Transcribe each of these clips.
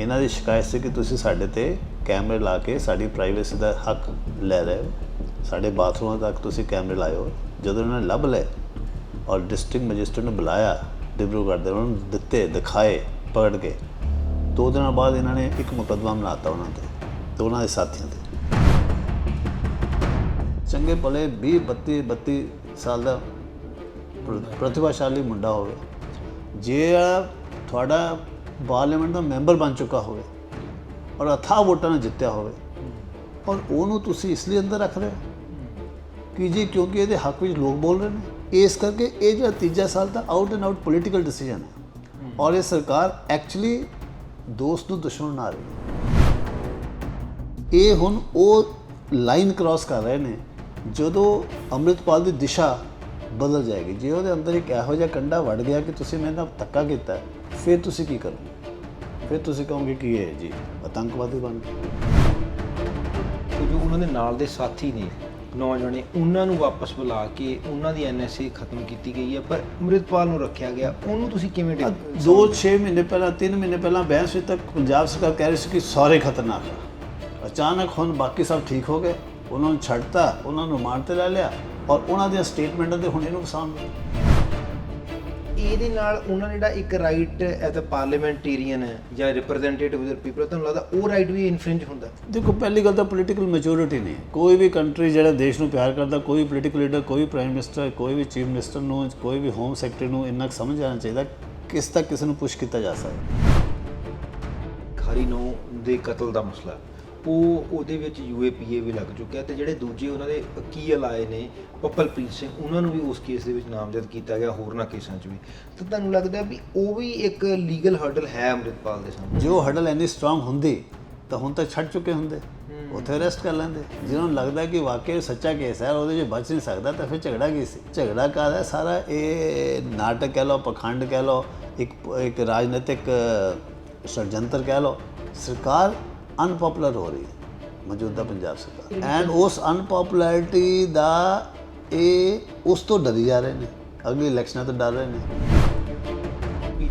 ਇਹਨਾਂ ਦੀ ਸ਼ਿਕਾਇਤ ਸੀ ਕਿ ਤੁਸੀਂ ਸਾਡੇ ਤੇ ਕੈਮਰੇ ਲਾ ਕੇ ਸਾਡੀ ਪ੍ਰਾਈਵੇਸੀ ਦਾ ਹੱਕ ਲੈ ਰਹੇ ਹੋ। ਸਾਡੇ ਬਾਥਰੂਮਾਂ ਤੱਕ ਤੁਸੀਂ ਕੈਮਰੇ ਲਾਏ ਹੋ ਜਦੋਂ ਇਹਨਾਂ ਨੇ ਲੱਭ ਲਏ ਔਰ ਡਿਸਟ੍ਰਿਕਟ ਮੈਜਿਸਟਰੇਟ ਨੂੰ ਬੁਲਾਇਆ, ਡਿਬਰੂਗੜ੍ਹ ਦੇ ਉਹਨਾਂ ਨੂੰ ਦਿੱਤੇ, ਦਿਖਾਏ, ਪਕੜ ਕੇ, ਦੋ ਦਿਨਾਂ ਬਾਅਦ ਇਹਨਾਂ ਨੇ ਇੱਕ ਮੁਕੱਦਮਾ ਬਣਾਤਾ ਉਹਨਾਂ ਤੇ ਤੇ ਉਹਨਾਂ ਦੇ ਸਾਥੀਆਂ ਤੇ। ਚੰਗੇ ਭਲੇ 20 32 32 ਸਾਲ ਦਾ ਪ੍ਰ- ਪ੍ਰਤਿਭਾਸ਼ਾਲੀ ਮੁੰਡਾ ਹੋਵੇ, ਜੇ ਤੁਹਾਡਾ ਪਾਰਲੀਮੈਂਟ ਦਾ ਮੈਂਬਰ ਬਣ ਚੁੱਕਾ ਹੋਵੇ ਔਰ ਅਥਾਹ ਵੋਟਾਂ ਨਾਲ ਜਿੱਤਿਆ ਹੋਵੇ, ਔਰ ਉਹਨੂੰ ਤੁਸੀਂ ਇਸ ਲਈ ਅੰਦਰ ਰੱਖ ਰਹੇ ਹੋ? ਕਿ ਜੀ ਕਿਉਂਕਿ ਇਹਦੇ ਹੱਕ ਵਿੱਚ ਲੋਕ ਬੋਲ ਰਹੇ ਨੇ, ਇਸ ਕਰਕੇ ਇਹ ਜਿਹੜਾ ਤੀਜਾ ਸਾਲ ਦਾ out and out political decision ਹੈ। ਔਰ ਇਹ ਸਰਕਾਰ ਐਕਚੁਅਲੀ ਦੋਸਤ ਨੂੰ ਦੁਸ਼ਮਣ ਬਣਾ ਰਹੀ ਇਹ ਹੁਣ ਉਹ ਲਾਈਨ ਕ੍ਰਾਸ ਕਰ ਰਹੇ ਨੇ, ਜਦੋਂ ਅੰਮ੍ਰਿਤਪਾਲ ਦੀ ਦਿਸ਼ਾ ਬਦਲ ਜਾਏਗੀ। ਜੇ ਉਹਦੇ ਅੰਦਰ ਇੱਕ ਇਹੋ ਜਿਹਾ ਕੰਡਾ ਵੜ ਗਿਆ ਕਿ ਤੁਸੀਂ ਮੇਰੇ ਨਾਲ ਧੱਕਾ ਕੀਤਾ ਫਿਰ ਤੁਸੀਂ ਕੀ ਕਰੋਗੇ? ਫਿਰ ਤੁਸੀਂ ਕਹੋਗੇ ਕਿ ਇਹ ਜੀ ਆਤੰਕਵਾਦੀ ਬਣ ਗਏ ਜੋ ਉਹਨਾਂ ਦੇ ਨਾਲ ਦੇ ਸਾਥੀ ਨੇ ਨੌਜਵਾਨੇ ਉਹਨਾਂ ਨੂੰ ਵਾਪਸ ਬੁਲਾ ਕੇ ਉਹਨਾਂ ਦੀ ਐਨਐਸਏ ਖਤਮ ਕੀਤੀ ਗਈ ਹੈ ਪਰ ਅੰਮ੍ਰਿਤਪਾਲ ਨੂੰ ਰੱਖਿਆ ਗਿਆ। ਉਹਨੂੰ ਤੁਸੀਂ ਕਿਵੇਂ ਦੋ 6 ਮਹੀਨੇ ਪਹਿਲਾਂ 3 ਮਹੀਨੇ ਪਹਿਲਾਂ ਬਹਿਸ ਵਿੱਚ ਤੱਕ ਪੰਜਾਬ ਸਰਕਾਰ ਕਹਿ ਰਹੀ ਸੀ ਕਿ ਸਾਰੇ ਖਤਰਨਾਕ ਆ। ਅਚਾਨਕ ਹੁਣ ਬਾਕੀ ਸਭ ਠੀਕ ਹੋ ਗਏ। ਉਹਨਾਂ ਨੂੰ ਛੱਡਤਾ ਉਹਨਾਂ ਨੂੰ ਮਾਰ ਤੇ ਲੈ ਲਿਆ ਔਰ ਉਹਨਾਂ ਦੀਆਂ ਸਟੇਟਮੈਂਟਾਂ ਤੇ ਹੁਣ ਇਹਨੂੰ ਹੋਇਆ ਇਹਦੇ ਨਾਲ ਉਹਨਾਂ ਨੇ ਜਿਹੜਾ ਇੱਕ ਰਾਈਟ ਐਜ਼ ਅ ਪਾਰਲੀਮੈਂਟੇਰੀਅਨ ਹੈ ਜਾਂ ਰਿਪਰੈਜ਼ੈਂਟੇਟਿਵ ਆਫ ਦ ਪੀਪਲ ਤੁਹਾਨੂੰ ਲੱਗਦਾ ਉਹ ਰਾਈਟ ਵੀ ਇਨਫ੍ਰਿੰਜ ਹੁੰਦਾ? ਦੇਖੋ ਪਹਿਲੀ ਗੱਲ ਤਾਂ ਪੋਲੀਟੀਕਲ ਮੈਚੁਰਿਟੀ ਨਹੀਂ। ਕੋਈ ਵੀ ਕੰਟਰੀ ਜਿਹੜਾ ਦੇਸ਼ ਨੂੰ ਪਿਆਰ ਕਰਦਾ ਕੋਈ ਪੋਲੀਟੀਕਲ ਲੀਡਰ ਕੋਈ ਪ੍ਰਾਈਮ ਮਿਨਿਸਟਰ ਕੋਈ ਵੀ ਚੀਫ ਮਿਨਿਸਟਰ ਨੂੰ ਕੋਈ ਵੀ ਹੋਮ ਸੈਕਟਰੀ ਨੂੰ ਇੰਨਾ ਕੁ ਸਮਝ ਆਉਣਾ ਚਾਹੀਦਾ ਕਿਸ ਤੱਕ ਕਿਸੇ ਨੂੰ ਪੁਸ਼ ਕੀਤਾ ਜਾ ਸਕਦਾ। ਖਾਰੀ ਨੋ ਦੇ ਕਤਲ ਦਾ ਮਸਲਾ। ਉਹ ਉਹਦੇ ਵਿੱਚ ਯੂਏਪੀਏ ਵੀ ਲੱਗ ਚੁੱਕਿਆ ਤੇ ਜਿਹੜੇ ਦੂਜੇ ਉਹਨਾਂ ਦੇ ਵਕੀਲ ਆਏ ਨੇ ਪੱਪਲਪ੍ਰੀਤ ਸਿੰਘ ਉਹਨਾਂ ਨੂੰ ਵੀ ਉਸ ਕੇਸ ਦੇ ਵਿੱਚ ਨਾਮਜ਼ਦ ਕੀਤਾ ਗਿਆ ਹੋਰਨਾਂ ਕੇਸਾਂ 'ਚ ਵੀ। ਤਾਂ ਤੁਹਾਨੂੰ ਲੱਗਦਾ ਵੀ ਉਹ ਵੀ ਇੱਕ ਲੀਗਲ ਹਰਡਲ ਹੈ ਅੰਮ੍ਰਿਤਪਾਲ ਦੇ ਸਾਹਮਣੇ? ਜੋ ਹਡਲ ਇੰਨੀ ਸਟਰੋਂਗ ਹੁੰਦੀ ਤਾਂ ਹੁਣ ਤੱਕ ਛੱਡ ਚੁੱਕੇ ਹੁੰਦੇ। ਉੱਥੇ ਅਰੈਸਟ ਕਰ ਲੈਂਦੇ। ਜਿਹਨਾਂ ਨੂੰ ਲੱਗਦਾ ਕਿ ਵਾਕਈ ਸੱਚਾ ਕੇਸ ਹੈ ਉਹਦੇ 'ਚ ਬਚ ਨਹੀਂ ਸਕਦਾ ਤਾਂ ਫਿਰ ਝਗੜਾ ਕੀ ਸੀ? ਝਗੜਾ ਕਾਹਦਾ ਸਾਰਾ ਇਹ ਨਾਟਕ ਕਹਿ ਲਓ ਪਖੰਡ ਕਹਿ ਲਓ ਇੱਕ ਇੱਕ ਰਾਜਨੀਤਿਕ ષਡਯੰਤਰ ਕਹਿ ਲਓ। ਸਰਕਾਰ ਅਨਪਪੂਲਰ ਹੋ ਰਹੀ ਹੈ, ਮੌਜੂਦਾ ਪੰਜਾਬ ਸਰਕਾਰ। ਐਂਡ ਉਸ ਅਨਪਪੂਲੈਰਿਟੀ ਦਾ ਇਹ ਉਸ ਤੋਂ ਡਰੀ ਜਾ ਰਹੇ ਨੇ। ਅਗਲੀ ਇਲੈਕਸ਼ਨਾਂ ਤੋਂ ਡਰ ਰਹੇ ਨੇ।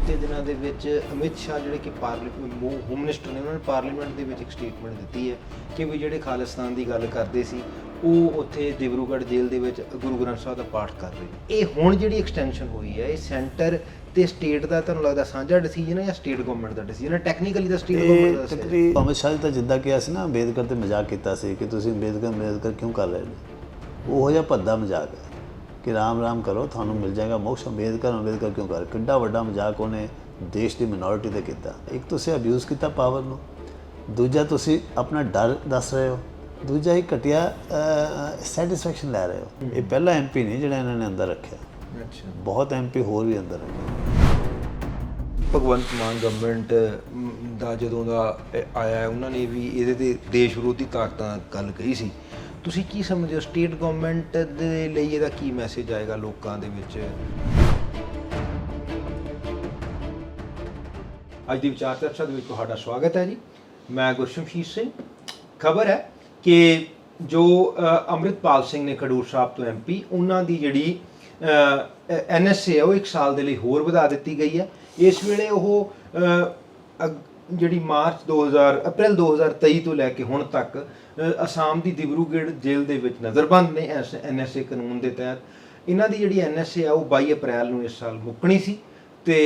ਬੀਤੇ ਦਿਨਾਂ ਦੇ ਵਿੱਚ ਅਮਿਤ ਸ਼ਾਹ ਜਿਹੜੇ ਕਿ ਪਾਰਲੀਮੈਂਟ ਹੋਮ ਮਿਨਿਸਟਰ ਨੇ ਉਹਨਾਂ ਨੇ ਪਾਰਲੀਮੈਂਟ ਦੇ ਵਿੱਚ ਇੱਕ ਸਟੇਟਮੈਂਟ ਦਿੱਤੀ ਹੈ ਕਿ ਵੀ ਜਿਹੜੇ ਖਾਲਿਸਤਾਨ ਦੀ ਗੱਲ ਕਰਦੇ ਸੀ, ਉਹ ਉੱਥੇ ਦਿਬਰੂਗੜ੍ਹ ਜੇਲ੍ਹ ਦੇ ਵਿੱਚ ਗੁਰੂ ਗ੍ਰੰਥ ਸਾਹਿਬ ਦਾ ਪਾਠ ਕਰ ਰਹੇ ਨੇ। ਇਹ ਹੁਣ ਜਿਹੜੀ ਐਕਸਟੈਂਸ਼ਨ ਹੋਈ ਹੈ, ਇਹ ਸੈਂਟਰ ਤੇ ਸਟੇਟ ਦਾ ਤੁਹਾਨੂੰ ਲੱਗਦਾ ਸਾਂਝਾ ਡਿਸੀਜਨ ਹੈ ਜਾਂ ਸਟੇਟ ਗਵਰਨਮੈਂਟ ਦਾ ਡਿਸੀਜਨ ਹੈ? ਟੈਕਨੀਕਲੀ ਦਾ ਸਟੇਟ ਗਵਰਨਮੈਂਟ ਦਾ ਇਹ ਹੈ। ਅਮਿਤ ਸ਼ਾਹ ਜੀ ਤਾਂ ਜਿੱਦਾਂ ਕਿਹਾ ਸੀ ਨਾ, ਅੰਬੇਦਕਰ ਤੇ ਮਜ਼ਾਕ ਕੀਤਾ ਸੀ ਕਿ ਤੁਸੀਂ ਅੰਬੇਦਕਰ ਅੰਬੇਦਕਰ ਕਿਉਂ ਕਰ ਰਹੇ ਨੇ? ਉਹੋ ਜਿਹਾ ਭੱਦਾ ਮਜ਼ਾਕ ਹੈ। ਕਿ ਰਾਮ ਰਾਮ ਕਰੋ ਤੁਹਾਨੂੰ ਮਿਲ ਜਾਏਗਾ ਮੋਕਸ਼। ਅੰਬੇਦਕਰ ਅੰਬੇਦਕਰ ਕਿਉਂ ਕਰ? ਕਿੱਡਾ ਵੱਡਾ ਮਜ਼ਾਕ ਉਹਨੇ ਦੇਸ਼ ਦੀ ਮਿਨੋਰਿਟੀ ਤੇ ਕੀਤਾ। ਇੱਕ ਤੁਸੀਂ ਅਬਿਊਜ਼ ਕੀਤਾ ਪਾਵਰ ਨੂੰ ਦੂਜਾ ਤੁਸੀਂ ਆਪਣਾ ਡਰ ਦੱਸ ਰਹੇ ਹੋ ਦੂਜਾ ਹੀ ਘਟਿਆ ਸੈਟੀਸਫੈਕਸ਼ਨ ਲੈ ਰਹੇ ਹੋ। ਇਹ ਪਹਿਲਾ ਐਮਪੀ ਨਹੀਂ ਜਿਹੜਾ ਇਹਨਾਂ ਨੇ ਅੰਦਰ ਰੱਖਿਆ। ਅੱਛਾ। ਬਹੁਤ ਐਮਪੀ ਹੋਰ ਵੀ ਅੰਦਰ ਰੱਖੇ। ਭਗਵੰਤ ਮਾਨ ਗਵਰਨਮੈਂਟ ਦਾ ਜਦੋਂ ਦਾ ਆਇਆ ਉਹਨਾਂ ਨੇ ਵੀ ਇਹਦੇ ਤੇ ਦੇਸ਼ ਵਿਰੋਧੀ ਤਾਕਤਾਂ ਗੱਲ ਕਹੀ ਸੀ। ਤੁਸੀਂ ਕੀ ਸਮਝਦੇ ਹੋ? ਸਟੇਟ ਗਵਰਨਮੈਂਟ ਦੇ ਲਈ ਇਹਦਾ ਕੀ ਮੈਸੇਜ ਆਏਗਾ ਲੋਕਾਂ ਦੇ ਵਿੱਚ? ਅੱਜ ਦੀ ਵਿਚਾਰ ਚਰਚਾ ਦੇ ਵਿੱਚ ਤੁਹਾਡਾ ਸਵਾਗਤ ਹੈ ਜੀ। ਮੈਂ ਗੁਰਸ਼ਮਸ਼ੀਰ ਸਿੰਘ। ਖਬਰ ਹੈ ਕਿ ਜੋ ਅ, ਅੰਮ੍ਰਿਤਪਾਲ ਸਿੰਘ ਨੇ ਖਡੂਰ ਸਾਹਿਬ ਤੋਂ ਐਮਪੀ ਉਹਨਾਂ ਦੀ ਜਿਹੜੀ ਐਨਐਸਏ ਹੈ ਉਹ 1 ਸਾਲ ਦੇ ਲਈ ਹੋਰ ਵਧਾ ਦਿੱਤੀ ਗਈ ਹੈ। ਇਸ ਵੇਲੇ ਉਹ ਜਿਹੜੀ ਮਾਰਚ 2000 ਅਪ੍ਰੈਲ 2023 ਤੋਂ ਲੈ ਕੇ ਹੁਣ ਤੱਕ ਅਸਾਮ ਦੀ ਦਿਬਰੂਗੜ੍ਹ ਜੇਲ੍ਹ ਦੇ ਵਿੱਚ ਨਜ਼ਰਬੰਦ ਨੇ ਐਨਐਸਏ ਕਾਨੂੰਨ ਦੇ ਤਹਿਤ। ਇਹਨਾਂ ਦੀ ਜਿਹੜੀ ਐਨਐਸਏ ਆ, ਉਹ 22 ਅਪ੍ਰੈਲ ਨੂੰ ਇਸ ਸਾਲ ਮੁੱਕਣੀ ਸੀ ਤੇ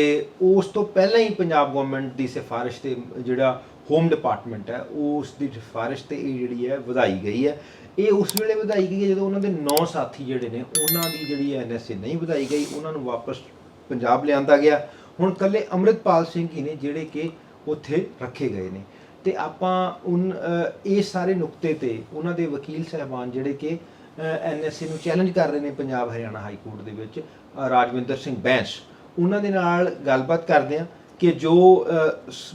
ਉਸ ਤੋਂ ਪਹਿਲਾਂ ਹੀ ਪੰਜਾਬ ਗਵਰਨਮੈਂਟ ਦੀ ਸਿਫਾਰਿਸ਼ ਤੇ ਜਿਹੜਾ ਹੋਮ ਡਿਪਾਰਟਮੈਂਟ ਹੈ, ਉਸ ਦੀ ਸਿਫਾਰਿਸ਼ ਤੇ ਇਹ ਜਿਹੜੀ ਹੈ, ਵਧਾਈ ਗਈ ਹੈ। ਇਹ ਉਸ ਵੇਲੇ ਵਧਾਈ ਗਈ ਹੈ ਜਦੋਂ ਉਹਨਾਂ ਦੇ 9 ਸਾਥੀ ਜਿਹੜੇ ਨੇ, ਉਹਨਾਂ ਦੀ ਜਿਹੜੀ ਐਨਐਸਏ ਨਹੀਂ ਵਧਾਈ ਗਈ, ਉਹਨਾਂ ਨੂੰ ਵਾਪਸ ਪੰਜਾਬ ਲਿਆਂਦਾ ਗਿਆ। ਹੁਣ ਕੱਲੇ ਅੰਮ੍ਰਿਤਪਾਲ ਸਿੰਘ ਹੀ ਨੇ ਜਿਹੜੇ ਕਿ ਉੱਥੇ ਰੱਖੇ ਗਏ ਨੇ। ਤੇ ਆਪਾਂ ਉਨ ਅ, ਇਹ ਸਾਰੇ ਨੁਕਤੇ ਤੇ ਉਹਨਾਂ ਦੇ ਵਕੀਲ ਸਹਿਬਾਨ ਜਿਹੜੇ ਕਿ ਐਨਐਸਏ ਨੂੰ ਚੈਲੰਜ ਕਰ ਰਹੇ ਨੇ ਪੰਜਾਬ ਹਰਿਆਣਾ ਹਾਈ ਕੋਰਟ ਦੇ ਵਿੱਚ ਰਾਜਵਿੰਦਰ ਸਿੰਘ ਬੈਂਸ। ਉਹਨਾਂ ਦੇ ਨਾਲ ਗੱਲਬਾਤ ਕਰਦੇ ਆ ਕਿ ਜੋ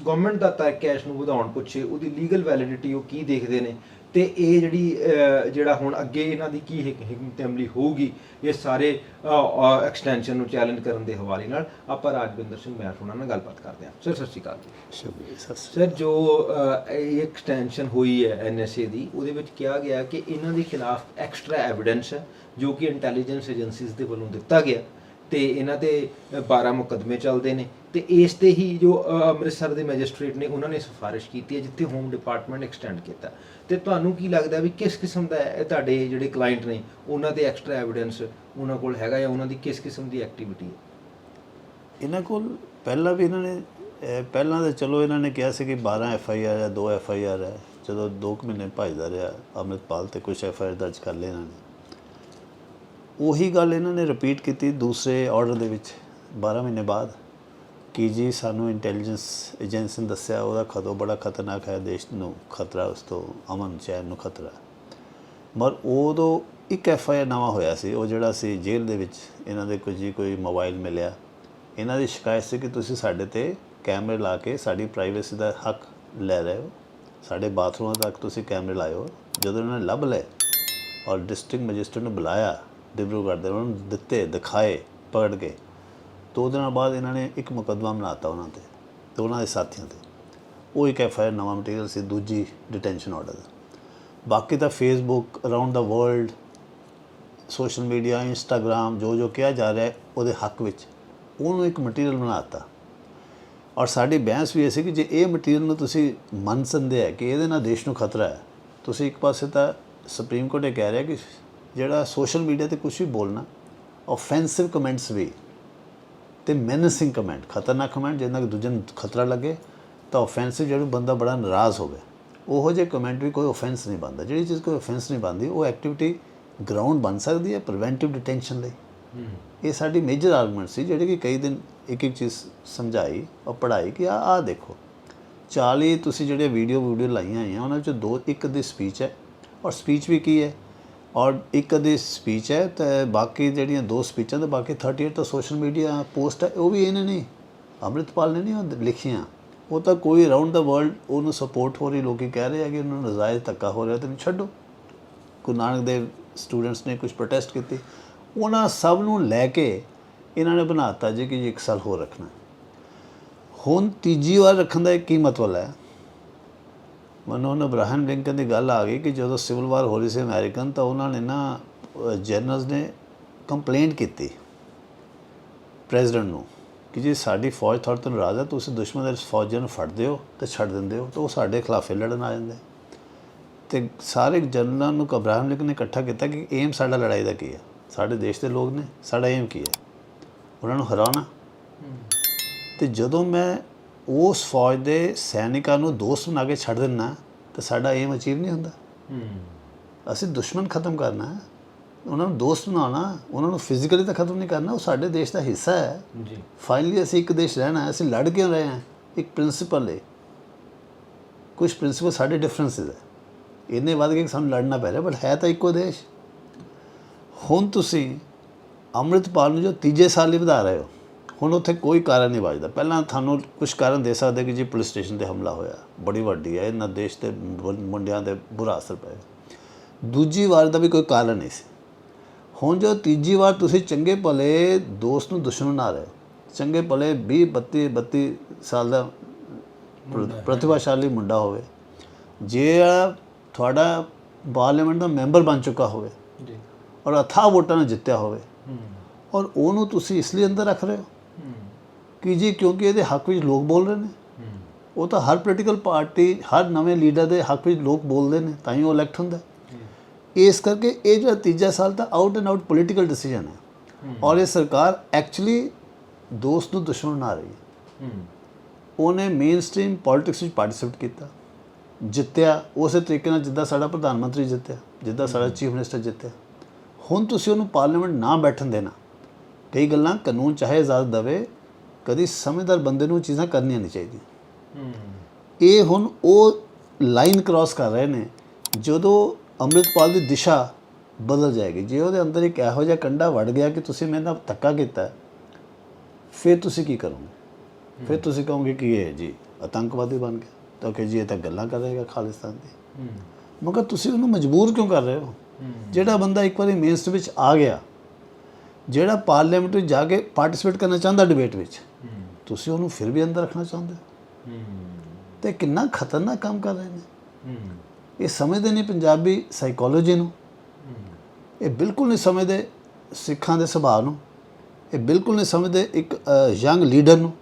ਗਵਰਨਮੈਂਟ ਦਾ ਤਰਕ ਹੈ ਇਸ ਨੂੰ ਵਧਾਉਣ ਪੁੱਛੇ ਉਹਦੀ ਲੀਗਲ ਵੈਲਿਡਿਟੀ ਉਹ ਕੀ ਦੇਖਦੇ ਨੇ। ਤੇ ਇਹ ਜਿਹੜੀ ਜਿਹੜਾ ਹੁਣ ਅੱਗੇ ਇਹਨਾਂ ਦੀ ਕੀ ਹਿਕ- ਹਿਕਮਤ ਅਮਲੀ ਹੋਊਗੀ ਇਹ ਸਾਰੇ ਐਕਸਟੈਂਸ਼ਨ ਨੂੰ ਚੈਲੰਜ ਕਰਨ ਦੇ ਹਵਾਲੇ ਨਾਲ ਆਪਾਂ ਰਾਜਵਿੰਦਰ ਸਿੰਘ ਮੈਰ ਉਹਨਾਂ ਨਾਲ ਗੱਲਬਾਤ ਕਰਦੇ ਹਾਂ। ਸਰ ਸਤਿ ਸ਼੍ਰੀ ਅਕਾਲ ਜੀ। ਸ਼੍ਰੀ ਜੋ ਇਹ ਐਕਸਟੈਂਸ਼ਨ ਹੋਈ ਹੈ ਐਨਐਸਏ ਦੀ ਉਹਦੇ ਵਿੱਚ ਕਿਹਾ ਗਿਆ ਕਿ ਇਹਨਾਂ ਦੇ ਖਿਲਾਫ ਐਕਸਟਰਾ ਐਵੀਡੈਂਸ ਹੈ ਜੋ ਕਿ ਇੰਟੈਲੀਜੈਂਸ ਏਜੰਸੀਜ਼ ਦੇ ਵੱਲੋਂ ਦਿੱਤਾ ਗਿਆ। ਤੇ ਇਹਨਾਂ ਤੇ ਅ, 12 ਮੁਕੱਦਮੇ ਚੱਲਦੇ ਨੇ। ਤੇ ਇਸ ਤੇ ਹੀ ਜੋ ਅੰਮ੍ਰਿਤਸਰ ਦੇ ਮੈਜਿਸਟ੍ਰੇਟ ਨੇ ਉਹਨਾਂ ਨੇ ਸਿਫਾਰਿਸ਼ ਕੀਤੀ ਹੈ ਜਿੱਥੇ ਹੋਮ ਡਿਪਾਰਟਮੈਂਟ ਐਕਸਟੈਂਡ ਕੀਤਾ। ਤੇ ਤੁਹਾਨੂੰ ਕੀ ਲੱਗਦਾ ਵੀ ਕਿਸ ਕਿਸਮ ਦਾ ਇਹ ਤੁਹਾਡੇ ਜਿਹੜੇ ਕਲਾਇੰਟ ਨੇ, ਉਹਨਾਂ ਦੇ ਐਕਸਟਰਾ ਐਵੀਡੈਂਸ ਉਹਨਾਂ ਕੋਲ ਹੈਗਾ ਜਾਂ ਉਹਨਾਂ ਦੀ ਕਿਸ ਕਿਸਮ ਦੀ ਐਕਟੀਵਿਟੀ ਹੈ? ਇਹਨਾਂ ਕੋਲ ਪਹਿਲਾਂ ਵੀ ਇਹਨਾਂ ਨੇ ਪਹਿਲਾਂ ਤਾਂ ਚਲੋ ਇਹਨਾਂ ਨੇ ਕਿਹਾ ਸੀ ਕਿ 12 ਐਫ ਆਈ ਆਰ ਹੈ 2 ਐਫ ਆਈ ਆਰ ਹੈ। ਜਦੋਂ 2 ਮਹੀਨੇ ਭਜਦਾ ਰਿਹਾ, ਅੰਮ੍ਰਿਤਪਾਲ ਤੇ ਕੁਝ ਐਫ ਆਈ ਆਰ ਦਰਜ ਕਰ ਲਏ ਇਹਨਾਂ ਨੇ। ਉਹੀ ਗੱਲ ਇਹਨਾਂ ਨੇ ਰਿਪੀਟ ਕੀਤੀ ਦੂਸਰੇ ਆਰਡਰ ਦੇ ਵਿੱਚ 12 ਮਹੀਨੇ ਬਾਅਦ। ਕਿ ਜੀ ਸਾਨੂੰ ਇੰਟੈਲੀਜੈਂਸ ਏਜੰਸੀ ਨੇ ਦੱਸਿਆ, ਉਹਦਾ ਖਤਰਾ ਬੜਾ ਖਤਰਨਾਕ ਹੈ, ਦੇਸ਼ ਨੂੰ ਖਤਰਾ, ਉਸ ਤੋਂ ਅਮਨ ਚੈਨ ਨੂੰ ਖਤਰਾ। ਮਰ ਉਦੋਂ ਇੱਕ ਐਫ ਆਈ ਆਰ ਨਵਾਂ ਹੋਇਆ ਸੀ, ਉਹ ਜਿਹੜਾ ਸੀ ਜੇਲ੍ਹ ਦੇ ਵਿੱਚ, ਇਹਨਾਂ ਦੇ ਕੁਝ ਜੀ ਕੋਈ ਮੋਬਾਈਲ ਮਿਲਿਆ। ਇਹਨਾਂ ਦੀ ਸ਼ਿਕਾਇਤ ਸੀ ਕਿ ਤੁਸੀਂ ਸਾਡੇ ਤੇ ਕੈਮਰੇ ਲਾ ਕੇ ਸਾਡੀ ਪ੍ਰਾਈਵੇਸੀ ਦਾ ਹੱਕ ਲੈ ਰਹੇ ਹੋ। ਸਾਡੇ ਬਾਥਰੂਮਾਂ ਤੱਕ ਤੁਸੀਂ ਕੈਮਰੇ ਲਾਏ ਹੋ ਜਦੋਂ ਇਹਨਾਂ ਨੇ ਲੱਭ ਲਏ ਔਰ ਡਿਸਟ੍ਰਿਕਟ ਮੈਜਿਸਟਰੇਟ ਨੂੰ ਬੁਲਾਇਆ, ਡਿਬਰੂਗੜ੍ਹ ਦੇ ਉਹਨਾਂ ਨੂੰ ਦਿੱਤੇ, ਦਿਖਾਏ, ਪਕੜ ਕੇ। ਦੋ ਦਿਨਾਂ ਬਾਅਦ ਇਹਨਾਂ ਨੇ ਇੱਕ ਮੁਕੱਦਮਾ ਬਣਾਤਾ ਉਹਨਾਂ ਤੇ ਤੇ ਉਹਨਾਂ ਦੇ ਸਾਥੀਆਂ ਤੇ। ਉਹ ਇੱਕ ਐਫ ਆਈ ਆਰ ਨਵਾਂ ਮਟੀਰੀਅਲ ਸੀ, ਦੂਜੀ ਡਿਟੈਂਸ਼ਨ ਆਰਡਰ ਦਾ। ਬਾਕੀ ਤਾਂ ਫੇਸਬੁੱਕ ਅਰਾਊਂਡ ਦਾ ਵਰਲਡ ਸੋਸ਼ਲ ਮੀਡੀਆ ਇੰਸਟਾਗ੍ਰam ਜੋ ਜੋ ਕਿਹਾ ਜਾ ਰਿਹਾ ਉਹਦੇ ਹੱਕ ਵਿੱਚ ਉਹਨੂੰ ਇੱਕ ਮਟੀਰੀਅਲ ਬਣਾਤਾ। ਔਰ ਸਾਡੀ ਬਹਿਸ ਵੀ ਇਹ ਸੀ ਕਿ ਜੇ ਇਹ ਮਟੀਰੀਅਲ ਨੂੰ ਤੁਸੀਂ ਮੰਨ ਸੰਦੇ ਹੈ ਕਿ ਇਹਦੇ ਨਾਲ ਦੇਸ਼ ਨੂੰ ਖਤਰਾ ਹੈ, ਤੁਸੀਂ ਇੱਕ ਪਾਸੇ ਤਾਂ ਸੁਪਰੀਮ ਕੋਰਟ ਇਹ ਕਹਿ ਰਿਹਾ ਕਿ ਜਿਹੜਾ ਸੋਸ਼ਲ ਮੀਡੀਆ ਤੇ ਕੁਝ ਵੀ ਬੋਲਣਾ ਆਫੈਂਸਿਵ ਕਮੈਂਟਸ ਵੀ ਤੇ ਮੈਨਸਿੰਗ ਕਮੈਂਟ ਖਤਰਨਾਕ ਕਮੈਂਟ ਜਿਹਨਾਂ ਕਿ ਦੂਜੇ ਨੂੰ ਖਤਰਾ ਲੱਗੇ ਤਾਂ ਆਫੈਂਸਿਵ ਜਿਹੜਾ ਬੰਦਾ ਬੜਾ ਨਾਰਾਜ਼ ਹੋਵੇ। ਉਹੋ ਜਿਹੇ ਕਮੈਂਟ ਵੀ ਕੋਈ ਆਫੈਂਸ ਨਹੀਂ ਬਣਦਾ। ਜਿਹੜੀ ਚੀਜ਼ ਕੋਈ ਆਫੈਂਸ ਨਹੀਂ ਬਣਦੀ ਉਹ ਐਕਟੀਵਿਟੀ ਗਰਾਊਂਡ ਬਣ ਸਕਦੀ ਹੈ ਪ੍ਰੀਵੈਂਟਿਵ ਡਿਟੈਂਸ਼ਨ ਲਈ। ਇਹ ਸਾਡੀ ਮੇਜਰ ਆਰਗੂਮੈਂਟ ਸੀ ਜਿਹੜੇ ਕਿ ਕਈ ਦਿਨ ਇੱਕ ਇੱਕ ਚੀਜ਼ ਸਮਝਾਈ ਔਰ ਪੜ੍ਹਾਈ ਕਿ ਆ ਆ ਦੇਖੋ। 40 ਤੁਸੀਂ ਜਿਹੜੇ ਵੀਡੀਓ ਵੀਡੀਓ ਲਾਈਆਂ ਆਈਆਂ ਉਹਨਾਂ ਵਿੱਚ ਦੋ ਇੱਕ ਦੀ ਸਪੀਚ ਹੈ। ਔਰ ਸਪੀਚ ਵੀ ਕੀ ਹੈ? ਔਰ ਇੱਕ ਦੀ ਸਪੀਚ ਹੈ ਤੇ ਬਾਕੀ ਜਿਹੜੀਆਂ ਦੋ ਸਪੀਚਾਂ ਤੇ ਬਾਕੀ 38 ਤਾਂ ਸੋਸ਼ਲ ਮੀਡੀਆ ਪੋਸਟ ਹੈ, ਉਹ ਵੀ ਇਹਨੇ ਨਹੀਂ, ਅੰਮ੍ਰਿਤਪਾਲ ਨੇ ਨਹੀਂ ਉਹ ਲਿਖੀਆਂ। ਉਹ ਤਾਂ ਕੋਈ ਅਰਾਊਂਡ ਦਾ ਵਰਲਡ ਉਹਨੂੰ ਸਪੋਰਟ ਹੋ ਰਹੀ, ਲੋਕੀ ਕਹਿ ਰਹੇ ਆ ਕਿ ਉਹਨਾਂ ਨੂੰ ਨਜਾਇਜ਼ ਧੱਕਾ ਹੋ ਰਿਹਾ ਤੇ ਇਹਨੂੰ ਛੱਡੋ। ਗੁਰੂ ਨਾਨਕ ਦੇਵ ਸਟੂਡੈਂਟਸ ਨੇ ਕੁਝ ਪ੍ਰੋਟੈਸਟ ਕੀਤੀ। ਉਹਨਾਂ ਸਭ ਨੂੰ ਲੈ ਕੇ ਇਹਨਾਂ ਨੇ ਬਣਾਤਾ ਜੀ ਕਿ ਜੀ ਇੱਕ ਸਾਲ ਹੋਰ ਰੱਖਣਾ। ਹੁਣ ਤੀਜੀ ਵਾਰ ਰੱਖਣ ਦਾ ਕੀ ਮਤਲਬ ਹੈ। ਮਨੋਨ ਅਬਰਾਹਮ ਲਿੰਕਨ ਦੀ ਗੱਲ ਆ ਗਈ ਕਿ ਜਦੋਂ ਸਿਵਲ ਵਾਰ ਹੋ ਰਹੀ ਸੀ ਅਮਰੀਕਨ ਤਾਂ ਉਹਨਾਂ ਨੇ ਨਾ ਜਰਨਲਸ ਨੇ ਕੰਪਲੇਂਟ ਕੀਤੀ ਪ੍ਰੈਜ਼ੀਡੈਂਟ ਨੂੰ ਕਿ ਜੀ ਸਾਡੀ ਫੌਜ ਤੁਹਾਡੇ ਤੋਂ ਨਾਰਾਜ਼ ਹੈ ਤੁਸੀਂ ਦੁਸ਼ਮਣ ਦੇ ਫੌਜਾਂ ਨੂੰ ਫੜਦੇ ਹੋ ਤੇ ਛੱਡ ਦਿੰਦੇ ਹੋ ਤਾਂ ਉਹ ਸਾਡੇ ਖਿਲਾਫ ਲੜਨ ਆ ਜਾਂਦੇ ਤੇ ਸਾਰੇ ਜਨਰਲਾਂ ਨੂੰ ਅਬਰਾਹਮ ਲਿੰਕਨ ਨੇ ਇਕੱਠਾ ਕੀਤਾ ਕਿ ਏਮ ਸਾਡਾ ਲੜਾਈ ਦਾ ਕੀ ਹੈ ਸਾਡੇ ਦੇਸ਼ ਦੇ ਲੋਕ ਨੇ ਸਾਡਾ ਏਮ ਕੀ ਹੈ ਉਹਨਾਂ ਨੂੰ ਹਰਾਉਣਾ। ਤੇ ਜਦੋਂ ਮੈਂ ਉਸ ਫੌਜ ਦੇ ਸੈਨਿਕਾਂ ਨੂੰ ਦੋਸਤ ਬਣਾ ਕੇ ਛੱਡ ਦਿੰਨਾ ਤਾਂ ਸਾਡਾ ਏਮ ਅਚੀਵ ਨਹੀਂ ਹੁੰਦਾ। ਅਸੀਂ ਦੁਸ਼ਮਣ ਖਤਮ ਕਰਨਾ ਹੈ ਉਹਨਾਂ ਨੂੰ ਦੋਸਤ ਬਣਾਉਣਾ ਉਹਨਾਂ ਨੂੰ ਫਿਜ਼ੀਕਲੀ ਤਾਂ ਖਤਮ ਨਹੀਂ ਕਰਨਾ ਉਹ ਸਾਡੇ ਦੇਸ਼ ਦਾ ਹਿੱਸਾ ਹੈ। ਜੀ। ਫਾਈਨਲੀ ਅਸੀਂ ਇੱਕ ਦੇਸ਼ ਰਹਿਣਾ ਅਸੀਂ ਲੜ ਕਿਉਂ ਰਹੇ ਹਾਂ? ਇੱਕ ਪ੍ਰਿੰਸੀਪਲ ਹੈ। ਕੁਝ ਪ੍ਰਿੰਸੀਪਲ ਸਾਡੇ ਡਿਫਰੈਂਸਿਸ ਹੈ। ਇੰਨੇ ਵੱਧ ਕਿ ਸਾਨੂੰ ਲੜਨਾ ਪੈ ਰਿਹਾ ਬਟ ਹੈ ਤਾਂ ਇੱਕੋ ਦੇਸ਼। ਹੁਣ ਤੁਸੀਂ ਅੰਮ੍ਰਿਤਪਾਲ ਨੂੰ ਜੋ ਤੀਜੇ ਸਾਲ ਲਈ ਵਧਾ ਰਹੇ ਹੋ ਹੁਣ ਉੱਥੇ ਕੋਈ ਕਾਰਨ ਨਹੀਂ ਵੱਜਦਾ। ਪਹਿਲਾਂ ਤੁਹਾਨੂੰ ਕੁਝ ਕਾਰਨ ਦੇ ਸਕਦੇ ਕਿ ਜੀ ਪੁਲਿਸ ਸਟੇਸ਼ਨ ਤੇ ਹਮਲਾ ਹੋਇਆ। ਬੜੀ ਵੱਡੀ ਹੈ ਇਹਨਾਂ ਦੇਸ਼ ਮੁੰ- ਮੁੰਡਿਆਂ ਦੇ ਬੁਰਾ ਅਸਰ ਪਏਗਾ ਦੂਜੀ ਵਾਰ ਦਾ ਵੀ ਕੋਈ ਕਾਰਨ ਨਹੀਂ ਸੀ। ਹੁਣ ਜੋ ਤੀਜੀ ਵਾਰ ਤੁਸੀਂ ਚੰਗੇ ਭਲੇ ਦੋਸਤ ਨੂੰ ਦੁਸ਼ਮਣ ਬਣਾ ਰਹੇ ਚੰਗੇ ਭਲੇ 20 32 32 ਸਾਲ ਦਾ ਪ੍ਰ- ਪ੍ਰਤਿਭਾਸ਼ਾਲੀ ਮੁੰਡਾ ਹੋਵੇ ਜਿਹੜਾ ਤੁਹਾਡਾ ਪਾਰਲੀਮੈਂਟ ਦਾ ਮੈਂਬਰ ਬਣ ਚੁੱਕਾ ਹੋਵੇ ਜੀ। ਔਰ ਅਥਾਹ ਵੋਟਾਂ ਨਾਲ ਜਿੱਤਿਆ ਹੋਵੇ ਔਰ ਉਹਨੂੰ ਤੁਸੀਂ ਇਸ ਲਈ ਅੰਦਰ ਰੱਖ ਰਹੇ ਹੂੰ ਕਿ ਜੀ ਕਿਉਂਕਿ ਇਹਦੇ ਹੱਕ ਵਿੱਚ ਲੋਕ ਬੋਲ ਰਹੇ ਨੇ। ਉਹ ਤਾਂ ਹਰ ਪੋਲੀਟੀਕਲ ਪਾਰਟੀ ਹਰ ਨਵੇਂ ਲੀਡਰ ਦੇ ਹੱਕ ਵਿੱਚ ਲੋਕ ਬੋਲਦੇ ਨੇ ਤਾਂ ਹੀ ਉਹ ਇਲੈਕਟ ਹੁੰਦਾ। ਇਸ ਕਰਕੇ ਇਹ ਜਿਹੜਾ ਤੀਜਾ ਸਾਲ ਤਾਂ out and out political decision ਹੈ। ਔਰ ਇਹ ਸਰਕਾਰ ਐਕਚੁਅਲੀ ਦੋਸਤ ਨੂੰ ਦੁਸ਼ਮਣ ਬਣਾ ਰਹੀ ਹੂੰ। ਉਹਨੇ ਮੇਨ ਸਟ੍ਰੀਮ ਪੋਲਿਟਿਕਸ ਵਿੱਚ ਪਾਰਟਿਸਿਪੇਟ ਕੀਤਾ। ਜਿੱਤਿਆ ਉਸੇ ਤਰੀਕੇ ਨਾਲ ਜਿੱਦਾਂ ਸਾਡਾ ਪ੍ਰਧਾਨ ਮੰਤਰੀ ਜਿੱਤਿਆ ਜਿੱਦਾਂ ਸਾਡਾ ਚੀਫ ਮਿਨਿਸਟਰ ਜਿੱਤਿਆ। ਹੁਣ ਤੁਸੀਂ ਉਹਨੂੰ ਪਾਰਲੀਮੈਂਟ ਨਾ ਬੈਠਣ ਦੇਣਾ। ਕਈ ਗੱਲਾਂ ਕਾਨੂੰਨ ਚਾਹੇ ਇਜਾਜ਼ਤ ਦੇਵੇ ਕਦੀ ਸਮਝਦਾਰ ਬੰਦੇ ਨੂੰ ਚੀਜ਼ਾਂ ਕਰਨੀਆਂ ਨਹੀਂ ਚਾਹੀਦੀਆਂ। ਇਹ ਹੁਣ ਉਹ ਲਾਈਨ ਕ੍ਰਾਸ ਕਰ ਰਹੇ ਨੇ ਜਦੋਂ ਅੰਮ੍ਰਿਤਪਾਲ ਦੀ ਦਿਸ਼ਾ ਬਦਲ ਜਾਏਗੀ ਜੇ ਉਹਦੇ ਅੰਦਰ ਇੱਕ ਇਹੋ ਜਿਹਾ ਕੰਡਾ ਵੜ ਗਿਆ ਕਿ ਤੁਸੀਂ ਮੇਰੇ ਨਾਲ ਧੱਕਾ ਕੀਤਾ ਫਿਰ ਤੁਸੀਂ ਕੀ ਕਰੋਗੇ? ਫਿਰ ਤੁਸੀਂ ਕਹੋਗੇ ਕਿ ਇਹ ਜੀ ਆਤੰਕਵਾਦੀ ਬਣ ਗਿਆ ਤਾਂ ਕਿ ਜੀ ਇਹ ਤਾਂ ਗੱਲਾਂ ਕਰੇਗਾ ਖਾਲਿਸਤਾਨ ਦੀ। ਮਗਰ ਤੁਸੀਂ ਉਹਨੂੰ ਮਜਬੂਰ ਕਿਉਂ ਕਰ ਰਹੇ ਹੋ? ਜਿਹੜਾ ਬੰਦਾ ਇੱਕ ਵਾਰੀ ਮੇਨਸਟ੍ਰੀਮ ਵਿੱਚ ਆ ਗਿਆ ਜਿਹੜਾ ਪਾਰਲੀਮੈਂਟ ਵਿੱਚ ਜਾ ਕੇ ਪਾਰਟਿਸਿਪੇਟ ਕਰਨਾ ਚਾਹੁੰਦਾ ਡਿਬੇਟ ਵਿੱਚ ਤੁਸੀਂ ਉਹਨੂੰ ਫਿਰ ਵੀ ਅੰਦਰ ਰੱਖਣਾ ਚਾਹੁੰਦੇ ਤੇ ਕਿੰਨਾ ਖਤਰਨਾਕ ਕੰਮ ਕਰ ਰਹੇ ਨੇ। ਇਹ ਸਮਝਦੇ ਨਹੀਂ ਪੰਜਾਬੀ ਸਾਈਕੋਲੋਜੀ ਨੂੰ। ਇਹ ਬਿਲਕੁਲ ਨਹੀਂ ਸਮਝਦੇ ਸਿੱਖਾਂ ਦੇ ਸੁਭਾਅ ਨੂੰ। ਇਹ ਬਿਲਕੁਲ ਨਹੀਂ ਸਮਝਦੇ ਇੱਕ ਯੰਗ ਲੀਡਰ ਨੂੰ।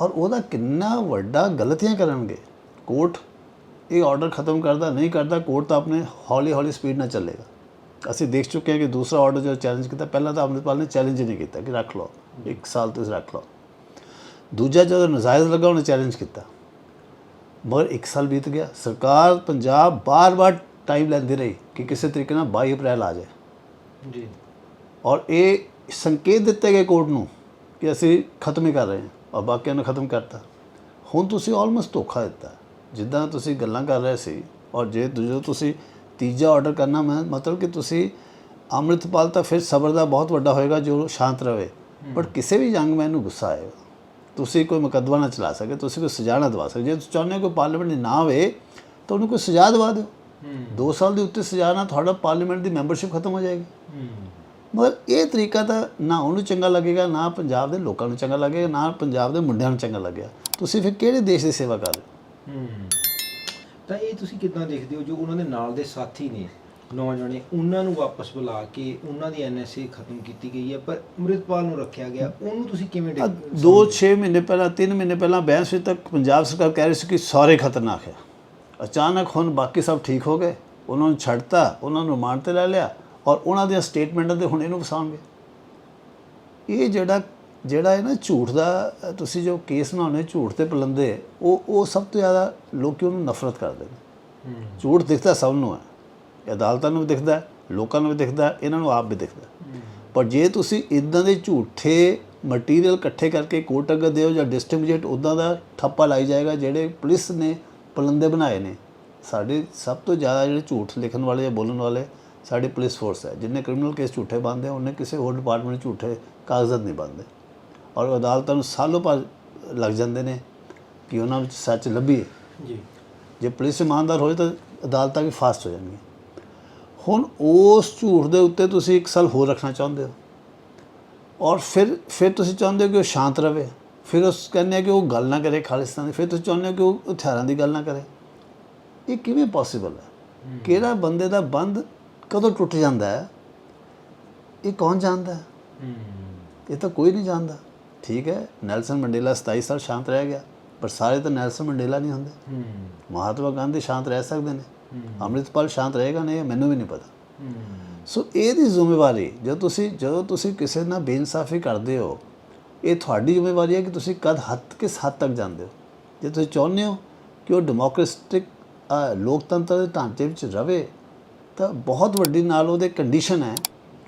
ਔਰ ਉਹਦਾ ਕਿੰਨਾ ਵੱਡਾ ਗਲਤੀਆਂ ਕਰਨਗੇ। ਕੋਰਟ ਇਹ ਆਰਡਰ ਖਤਮ ਕਰਦਾ ਨਹੀਂ ਕਰਦਾ ਕੋਰਟ ਤਾਂ ਆਪਣੇ ਹੌਲੀ ਹੌਲੀ ਸਪੀਡ ਨਾਲ ਚੱਲੇਗਾ। ਅਸੀਂ ਦੇਖ ਚੁੱਕੇ ਹਾਂ ਕਿ ਦੂਸਰਾ ਆਰਡਰ ਜੋ ਚੈਲੰਜ ਕੀਤਾ ਪਹਿਲਾਂ ਤਾਂ ਅੰਮ੍ਰਿਤਪਾਲ ਨੇ ਚੈਲੰਜ ਹੀ ਨਹੀਂ ਕੀਤਾ ਕਿ ਰੱਖ ਲਓ ਇੱਕ ਸਾਲ ਤੁਸੀਂ ਰੱਖ ਲਓ। ਦੂਜਾ ਜਦੋਂ ਨਜਾਇਜ਼ ਲੱਗਾ ਉਹਨੇ ਚੈਲੰਜ ਕੀਤਾ। ਮਗਰ ਇੱਕ ਸਾਲ ਬੀਤ ਗਿਆ ਸਰਕਾਰ ਪੰਜਾਬ ਬਾਰ-ਬਾਰ ਟਾਈਮ ਲੈਂਦੀ ਰਹੀ ਕਿ ਕਿਸੇ ਤਰੀਕੇ ਨਾਲ 22 ਅਪ੍ਰੈਲ ਆ ਜਾਏ। ਜੀ। ਔਰ ਇਹ ਸੰਕੇਤ ਦਿੱਤੇ ਗਏ ਕੋਰਟ ਨੂੰ ਕਿ ਅਸੀਂ ਖਤਮ ਹੀ ਕਰ ਰਹੇ ਹਾਂ ਔਰ ਬਾਕੀਆਂ ਨੂੰ ਖਤਮ ਕਰਤਾ। ਹੁਣ ਤੁਸੀਂ ਆਲਮੋਸਟ ਧੋਖਾ ਦਿੱਤਾ। ਜਿੱਦਾਂ ਤੁਸੀਂ ਗੱਲਾਂ ਕਰ ਰਹੇ ਸੀ ਔਰ ਜੇ ਤੁਸੀਂ ਤੀਜਾ ਆਰਡਰ ਕਰਨਾ ਮੈਂ ਮਤਲਬ ਕਿ ਤੁਸੀਂ ਅੰਮ੍ਰਿਤਪਾਲ ਤਾਂ ਫਿਰ ਸਬਰ ਦਾ ਬਹੁਤ ਵੱਡਾ ਹੋਏਗਾ ਜੋ ਸ਼ਾਂਤ ਰਵੇ। ਬਟ ਕਿਸੇ ਵੀ ਜੰਗਮੈਨ ਨੂੰ ਗੁੱਸਾ ਆਏਗਾ। ਤੁਸੀਂ ਕੋਈ ਮੁਕੱਦਮਾ ਨਾ ਚਲਾ ਸਕੇ ਤੁਸੀਂ ਕੋਈ ਸਜ਼ਾ ਨਾ ਦਵਾ ਸਕਦੇ। ਜੇ ਤੁਸੀਂ ਚਾਹੁੰਦੇ ਹੋ ਕਿ ਪਾਰਲੀਮੈਂਟ ਨਾ ਆਵੇ ਤਾਂ ਉਹਨੂੰ ਕੋਈ ਸਜ਼ਾ ਦਵਾ ਦਿਓ। 2 ਸਾਲ ਦੇ ਉੱਤੇ ਸਜ਼ਾ ਨਾਲ ਤੁਹਾਡਾ ਪਾਰਲੀਮੈਂਟ ਦੀ ਮੈਂਬਰਸ਼ਿਪ ਖਤਮ ਹੋ ਜਾਏਗੀ। ਮਗਰ ਇਹ ਤਰੀਕਾ ਤਾਂ ਨਾ ਉਹਨੂੰ ਚੰਗਾ ਲੱਗੇਗਾ ਨਾ ਪੰਜਾਬ ਦੇ ਲੋਕਾਂ ਨੂੰ ਚੰਗਾ ਲੱਗੇਗਾ ਨਾ ਪੰਜਾਬ ਦੇ ਮੁੰਡਿਆਂ ਨੂੰ ਚੰਗਾ ਲੱਗੇਗਾ। ਤੁਸੀਂ ਫਿਰ ਕਿਹੜੇ ਦੇਸ਼ ਦੀ ਸੇਵਾ ਕਰ ਰਹੇ ਹੂੰ। ਤਾਂ ਇਹ ਤੁਸੀਂ ਕਿੱਦਾਂ ਦੇਖਦੇ ਹੋ ਜੋ ਉਹਨਾਂ ਦੇ ਨਾਲ ਦੇ ਸਾਥੀ ਨੇ ਨੌਜਵਾਨੇ ਉਹਨਾਂ ਨੂੰ ਵਾਪਸ ਬੁਲਾ ਕੇ ਉਹਨਾਂ ਦੀ ਐਨਐਸਏ ਖਤਮ ਕੀਤੀ ਗਈ ਹੈ ਪਰ ਅੰਮ੍ਰਿਤਪਾਲ ਨੂੰ ਰੱਖਿਆ ਗਿਆ ਉਹਨੂੰ ਤੁਸੀਂ ਕਿਵੇਂ ਦੇਖ ਦੋ 6 ਮਹੀਨੇ ਪਹਿਲਾਂ 3 ਮਹੀਨੇ ਪਹਿਲਾਂ ਬਹਿਸ ਵਿੱਚ ਤੱਕ ਪੰਜਾਬ ਸਰਕਾਰ ਕਹਿ ਰਹੀ ਸੀ ਕਿ ਸਾਰੇ ਖਤਰਨਾਕ ਹੈ ਅਚਾਨਕ ਹੁਣ ਬਾਕੀ ਸਭ ਠੀਕ ਹੋ ਗਏ ਉਹਨਾਂ ਨੂੰ ਛੱਡਤਾ ਉਹਨਾਂ ਨੂੰ ਮਾਰ ਤੇ ਲੈ ਲਿਆ ਔਰ ਉਹਨਾਂ ਦੀਆਂ ਸਟੇਟਮੈਂਟਾਂ ਤੇ ਹੁਣ ਇਹਨੂੰ ਵਸਾਉਣਗੇ ਇਹ ਜਿਹੜਾ ਜਿਹੜਾ ਹੈ ਨਾ ਝੂਠ ਦਾ ਤੁਸੀਂ ਜੋ ਕੇਸ ਬਣਾਉਣੇ ਝੂਠ ਤੇ ਪਲੰਦੇ ਉਹ ਉਹ ਸਭ ਤੋਂ ਜ਼ਿਆਦਾ ਲੋਕੀ ਉਹਨੂੰ ਨਫ਼ਰਤ ਕਰਦੇ ਨੇ। ਝੂਠ ਦਿਖਦਾ ਸਭ ਨੂੰ ਹੈ। ਇਹ ਅਦਾਲਤਾਂ ਨੂੰ ਵੀ ਦਿਖਦਾ ਲੋਕਾਂ ਨੂੰ ਵੀ ਦਿਖਦਾ ਇਹਨਾਂ ਨੂੰ ਆਪ ਵੀ ਦਿਖਦਾ। ਪਰ ਜੇ ਤੁਸੀਂ ਇਦਾਂ ਦੇ ਝੂਠੇ ਮਟੀਰੀਅਲ ਇਕੱਠੇ ਕਰਕੇ ਕੋਰਟ ਅੱਗੇ ਦਿਓ ਜਾਂ ਡਿਸਟ੍ਰਿਕਟ ਮੈਜਿਸਟਰੇਟ ਉਦਾਂ ਦਾ ਠੱਪਾ ਲਾਈ ਜਾਏਗਾ ਜਿਹੜੇ ਪੁਲਿਸ ਨੇ ਪਲੰਦੇ ਬਣਾਏ ਨੇ। ਸਾਡੇ ਸਭ ਤੋਂ ਜ਼ਿਆਦਾ ਜਿਹੜੇ ਝੂਠ ਲਿਖਣ ਵਾਲੇ ਜਾਂ ਬੋਲਣ ਵਾਲੇ ਸਾਡੀ ਪੁਲਿਸ ਫੋਰਸ ਹੈ। ਜਿੰਨੇ ਕ੍ਰਿਮੀਨਲ ਕੇਸ ਝੂਠੇ ਬੰਦੇ ਉਹਨੇ ਕਿਸੇ ਹੋਰ ਡਿਪਾਰਟਮੈਂਟ ਝੂਠੇ ਕਾਗਜ਼ਾਤ ਨਹੀਂ ਬੰਦੇ ਔਰ ਅਦਾਲਤਾਂ ਨੂੰ ਸਾਲੋਂ ਪਰ ਲੱਗ ਜਾਂਦੇ ਨੇ ਕਿ ਉਹਨਾਂ ਵਿੱਚ ਸੱਚ ਲੱਭੀਏ। ਜੀ। ਜੇ ਪੁਲਿਸ ਇਮਾਨਦਾਰ ਹੋਏ ਤਾਂ ਅਦਾਲਤਾਂ ਵੀ ਫਾਸਟ ਹੋ ਜਾਣਗੀਆਂ। ਹੁਣ ਉਸ ਝੂਠ ਦੇ ਉੱਤੇ ਤੁਸੀਂ ਇੱਕ ਸਾਲ ਹੋਰ ਰੱਖਣਾ ਚਾਹੁੰਦੇ ਹੋ। ਔਰ ਫਿਰ ਫਿਰ ਤੁਸੀਂ ਚਾਹੁੰਦੇ ਹੋ ਕਿ ਉਹ ਸ਼ਾਂਤ ਰਵੇ ਫਿਰ ਉਸ ਕਹਿੰਦੇ ਕਿ ਉਹ ਗੱਲ ਨਾ ਕਰੇ ਖਾਲਿਸਤਾਨ। ਦੀ ਫਿਰ ਤੁਸੀਂ ਚਾਹੁੰਦੇ ਹੋ ਕਿ ਉਹ ਹਥਿਆਰਾਂ ਦੀ ਗੱਲ ਨਾ ਕਰੇ। ਇਹ ਕਿਵੇਂ ਪੋਸੀਬਲ ਹੈ? ਕਿਹੜਾ ਬੰਦੇ ਦਾ ਬੰਦ ਕਦੋਂ ਟੁੱਟ ਜਾਂਦਾ ਹੈ? ਇਹ ਕੌਣ ਜਾਣਦਾ ਹੂੰ। ਇਹ ਤਾਂ ਕੋਈ ਨਹੀਂ ਜਾਣਦਾ। ਠੀਕ ਹੈ ਨੈਲਸਨ ਮੰਡੇਲਾ 27 ਸਾਲ ਸ਼ਾਂਤ ਰਹਿ ਗਿਆ ਪਰ ਸਾਰੇ ਤਾਂ ਨੈਲਸਨ ਮੰਡੇਲਾ ਨਹੀਂ ਹੁੰਦੇ। ਮਹਾਤਮਾ ਗਾਂਧੀ ਸ਼ਾਂਤ ਰਹਿ ਸਕਦੇ ਨੇ। ਅੰਮ੍ਰਿਤਪਾਲ ਸ਼ਾਂਤ ਰਹੇਗਾ ਨਹੀਂ ਇਹ ਮੈਨੂੰ ਵੀ ਨਹੀਂ ਪਤਾ। ਸੋ ਇਹਦੀ ਜ਼ਿੰਮੇਵਾਰੀ ਜਦੋਂ ਤੁਸੀਂ ਜਦੋਂ ਤੁਸੀਂ ਕਿਸੇ ਨਾਲ ਬੇਇਨਸਾਫੀ ਕਰਦੇ ਹੋ ਇਹ ਤੁਹਾਡੀ ਜ਼ਿੰਮੇਵਾਰੀ ਹੈ ਕਿ ਤੁਸੀਂ ਕਦ ਹੱਦ ਕਿਸ ਹੱਦ ਤੱਕ ਜਾਂਦੇ ਹੋ। ਜੇ ਤੁਸੀਂ ਚਾਹੁੰਦੇ ਹੋ ਕਿ ਉਹ ਡੈਮੋਕ੍ਰੈਟਿਕ ਲੋਕਤੰਤਰ ਦੇ ਢਾਂਚੇ ਵਿੱਚ ਰਵੇ ਤਾਂ ਬਹੁਤ ਵੱਡੀ ਨਾਲ ਉਹਦੇ ਕੰਡੀਸ਼ਨ ਹੈ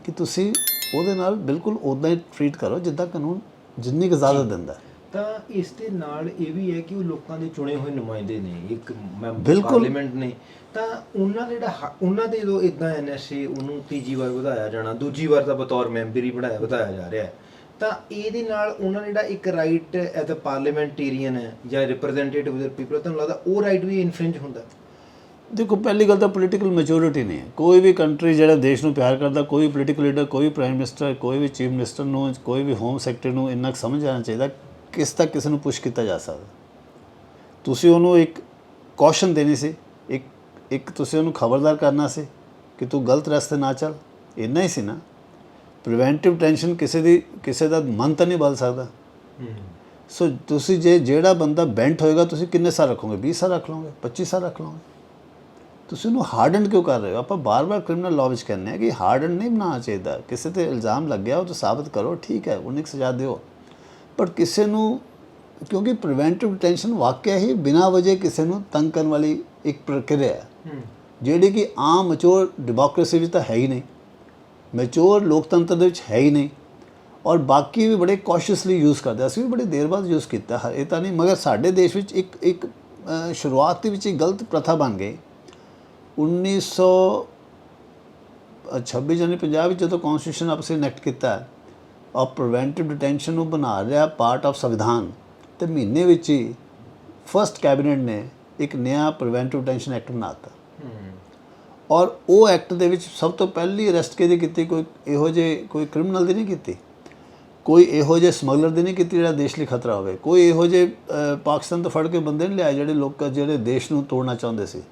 ਕਿ ਤੁਸੀਂ ਉਹਦੇ ਨਾਲ ਬਿਲਕੁਲ ਉਦਾਂ ਹੀ ਟਰੀਟ ਕਰੋ ਜਿੱਦਾਂ ਕਾਨੂੰਨ ਜਿੰਨੀ ਕੁ ਇਜਾਜ਼ਤ ਦਿੰਦਾ। ਤਾਂ ਇਸ ਦੇ ਨਾਲ ਇਹ ਵੀ ਹੈ ਕਿ ਉਹ ਲੋਕਾਂ ਦੇ ਚੁਣੇ ਹੋਏ ਨੁਮਾਇੰਦੇ ਨੇ ਇੱਕ ਮੈਂਬਰ। ਪਾਰਲੀਮੈਂਟ ਨੇ। ਤਾਂ ਉਹਨਾਂ ਦਾ ਜਿਹੜਾ ਉਹਨਾਂ ਦੇ ਜਦੋਂ ਇਦਾਂ ਐਨਐਸਏ ਉਹਨੂੰ ਤੀਜੀ ਵਾਰ ਵਧਾਇਆ ਜਾਣਾ ਦੂਜੀ ਵਾਰ ਤਾਂ ਬਤੌਰ ਮੈਂਬਰ ਹੀ ਬਣਾਇਆ ਵਧਾਇਆ ਜਾ ਰਿਹਾ ਹੈ। ਤਾਂ ਇਹਦੇ ਨਾਲ ਉਹਨਾਂ ਦਾ ਜਿਹੜਾ ਇੱਕ ਰਾਈਟ ਐਜ਼ ਅ ਪਾਰਲੀਮੈਂਟੇਰੀਅਨ ਹੈ ਜਾਂ ਰਿਪਰੈਜ਼ੈਂਟੇਟਿਵ ਆਫ ਦ ਪੀਪਲ ਤੁਹਾਨੂੰ ਲੱਗਦਾ ਉਹ ਰਾਈਟ ਵੀ ਇਨਫ੍ਰਿੰਜ ਹੁੰਦਾ? ਦੇਖੋ ਪਹਿਲੀ ਗੱਲ ਤਾਂ ਪੋਲੀਟੀਕਲ ਮੈਚੁਰਿਟੀ ਨਹੀਂ ਹੈ। ਕੋਈ ਵੀ ਕੰਟਰੀ ਜਿਹੜਾ ਦੇਸ਼ ਨੂੰ ਪਿਆਰ ਕਰਦਾ ਕੋਈ ਵੀ ਪੋਲੀਟੀਕਲ ਲੀਡਰ ਕੋਈ ਵੀ ਪ੍ਰਾਈਮ ਮਿਨਿਸਟਰ ਕੋਈ ਵੀ ਚੀਫ ਮਿਨਿਸਟਰ ਨੂੰ ਕੋਈ ਵੀ ਹੋਮ ਸੈਕਟਰੀ ਨੂੰ ਇੰਨਾ ਸਮਝ ਆਉਣਾ ਚਾਹੀਦਾ ਕਿਸ ਤੱਕ ਕਿਸੇ ਨੂੰ ਪੁਸ਼ ਕੀਤਾ ਜਾ ਸਕਦਾ। ਤੁਸੀਂ ਉਹਨੂੰ ਇੱਕ ਕੌਸ਼ਨ ਦੇਣੀ ਸੀ। ਇੱਕ ਇੱਕ ਤੁਸੀਂ ਉਹਨੂੰ ਖਬਰਦਾਰ ਕਰਨਾ ਸੀ ਕਿ ਤੂੰ ਗਲਤ ਰਸਤੇ ਨਾ ਚੱਲ। ਇੰਨਾ ਹੀ ਸੀ ਨਾ। ਪ੍ਰੀਵੈਂਟਿਵ ਟੈਂਸ਼ਨ ਕਿਸੇ ਦੀ ਕਿਸੇ ਦਾ ਮਨ ਤਾਂ ਨਹੀਂ ਬਦਲ ਸਕਦਾ। ਸੋ ਤੁਸੀਂ ਜੇ ਜਿਹੜਾ ਬੰਦਾ ਬੈਂਟ ਹੋਏਗਾ ਤੁਸੀਂ ਕਿੰਨੇ ਸਾਲ ਰੱਖੋਗੇ? 20 ਸਾਲ ਰੱਖ ਲਓਗੇ? 25 ਸਾਲ ਰੱਖ ਲਓਗੇ? ਤੁਸੀਂ ਉਹਨੂੰ ਹਾਰਡਨ ਕਿਉਂ ਕਰ ਰਹੇ ਹੋ? ਆਪਾਂ ਬਾਰ-ਬਾਰ ਕ੍ਰਿਮੀਨਲ ਲਾਅ ਵਿੱਚ ਕਹਿੰਦੇ ਆ ਕਿ ਹਾਰਡਨ ਨਹੀਂ ਬਣਾਉਣਾ ਚਾਹੀਦਾ। ਕਿਸੇ ਤੇ ਇਲਜ਼ਾਮ ਲੱਗਿਆ ਉਹ ਤਾਂ ਸਾਬਤ ਕਰੋ ਠੀਕ ਹੈ ਉਹਨੂੰ ਸਜ਼ਾ ਦਿਓ। ਪਰ ਕਿਸੇ ਨੂੰ ਕਿਉਂਕਿ ਪ੍ਰੀਵੈਂਟਿਵ ਡਿਟੈਂਸ਼ਨ ਵਾਕਿਆ ਹੀ ਬਿਨਾਂ ਵਜ੍ਹਾ ਕਿਸੇ ਨੂੰ ਤੰਗ ਕਰਨ ਵਾਲੀ ਇੱਕ ਪ੍ਰਕਿਰਿਆ ਹੈ। ਜਿਹੜੀ ਕਿ ਆਮ ਮੈਚੁਰ ਡੈਮੋਕ੍ਰੇਸੀ ਵਿੱਚ ਤਾਂ ਹੈ ਹੀ ਨਹੀਂ। ਮੈਚੁਰ ਲੋਕਤੰਤਰ ਦੇ ਵਿੱਚ ਹੈ ਹੀ ਨਹੀਂ। ਔਰ ਬਾਕੀ ਵੀ ਬੜੇ ਕੌਸ਼ੀਅਸਲੀ ਯੂਜ਼ ਕਰਦੇ। ਅਸੀਂ ਵੀ ਬੜੀ ਦੇਰ ਬਾਅਦ ਯੂਜ਼ ਕੀਤਾ। ਇਹ ਤਾਂ ਨਹੀਂ ਮਗਰ ਸਾਡੇ ਦੇਸ਼ ਵਿੱਚ ਇੱਕ ਇੱਕ ਸ਼ੁਰੂਆਤ ਦੇ ਵਿੱਚ ਇੱਕ ਗਲਤ ਪ੍ਰਥਾ ਬਣ ਗਈ। 1900 ਅ, 26 ਜਨਵਰੀ ਪੰਜਾਬ ਵਿੱਚ ਜਦੋਂ ਕਨਸਟੀਟਿਊਸ਼ਨ ਆਪਸੇ ਇਨੈਕਟ ਕੀਤਾ ਔਰ ਪ੍ਰੀਵੈਂਟਿਵ ਡਿਟੈਂਸ਼ਨ ਨੂੰ ਬਣਾ ਲਿਆ ਪਾਰਟ ਆਫ ਸੰਵਿਧਾਨ। ਤੇ ਮਹੀਨੇ ਵਿੱਚ ਹੀ ਫਰਸਟ ਕੈਬਨਿਟ ਨੇ ਇੱਕ ਨਵਾਂ ਪ੍ਰੀਵੈਂਟਿਵ ਡਿਟੈਂਸ਼ਨ ਐਕਟ ਬਣਾਤਾ ਔਰ ਉਹ ਐਕਟ ਦੇ ਵਿੱਚ ਸਭ ਤੋਂ ਪਹਿਲੀ ਅਰੈਸਟ ਕਿਹਦੀ ਕੀਤੀ? ਕੋਈ ਇਹੋ ਜਿਹੇ ਕੋਈ ਕ੍ਰਿਮੀਨਲ ਦੀ ਨਹੀਂ ਕੀਤੀ। ਕੋਈ ਇਹੋ ਜਿਹੇ ਸਮਗਲਰ ਦੀ ਨਹੀਂ ਕੀਤੀ ਜਿਹੜਾ ਦੇਸ਼ ਲਈ ਖਤਰਾ ਹੋਵੇ। ਕੋਈ ਇਹੋ ਅ, ਪਾਕਿਸਤਾਨ ਤੋਂ ਫੜ ਕੇ ਬੰਦੇ ਨਹੀਂ ਲਿਆਏ ਜਿਹੜੇ ਲੋਕ ਜਿਹੜੇ ਦੇਸ਼ ਨੂੰ ਤੋੜਨਾ ਚਾਹੁੰਦੇ ਸੀ।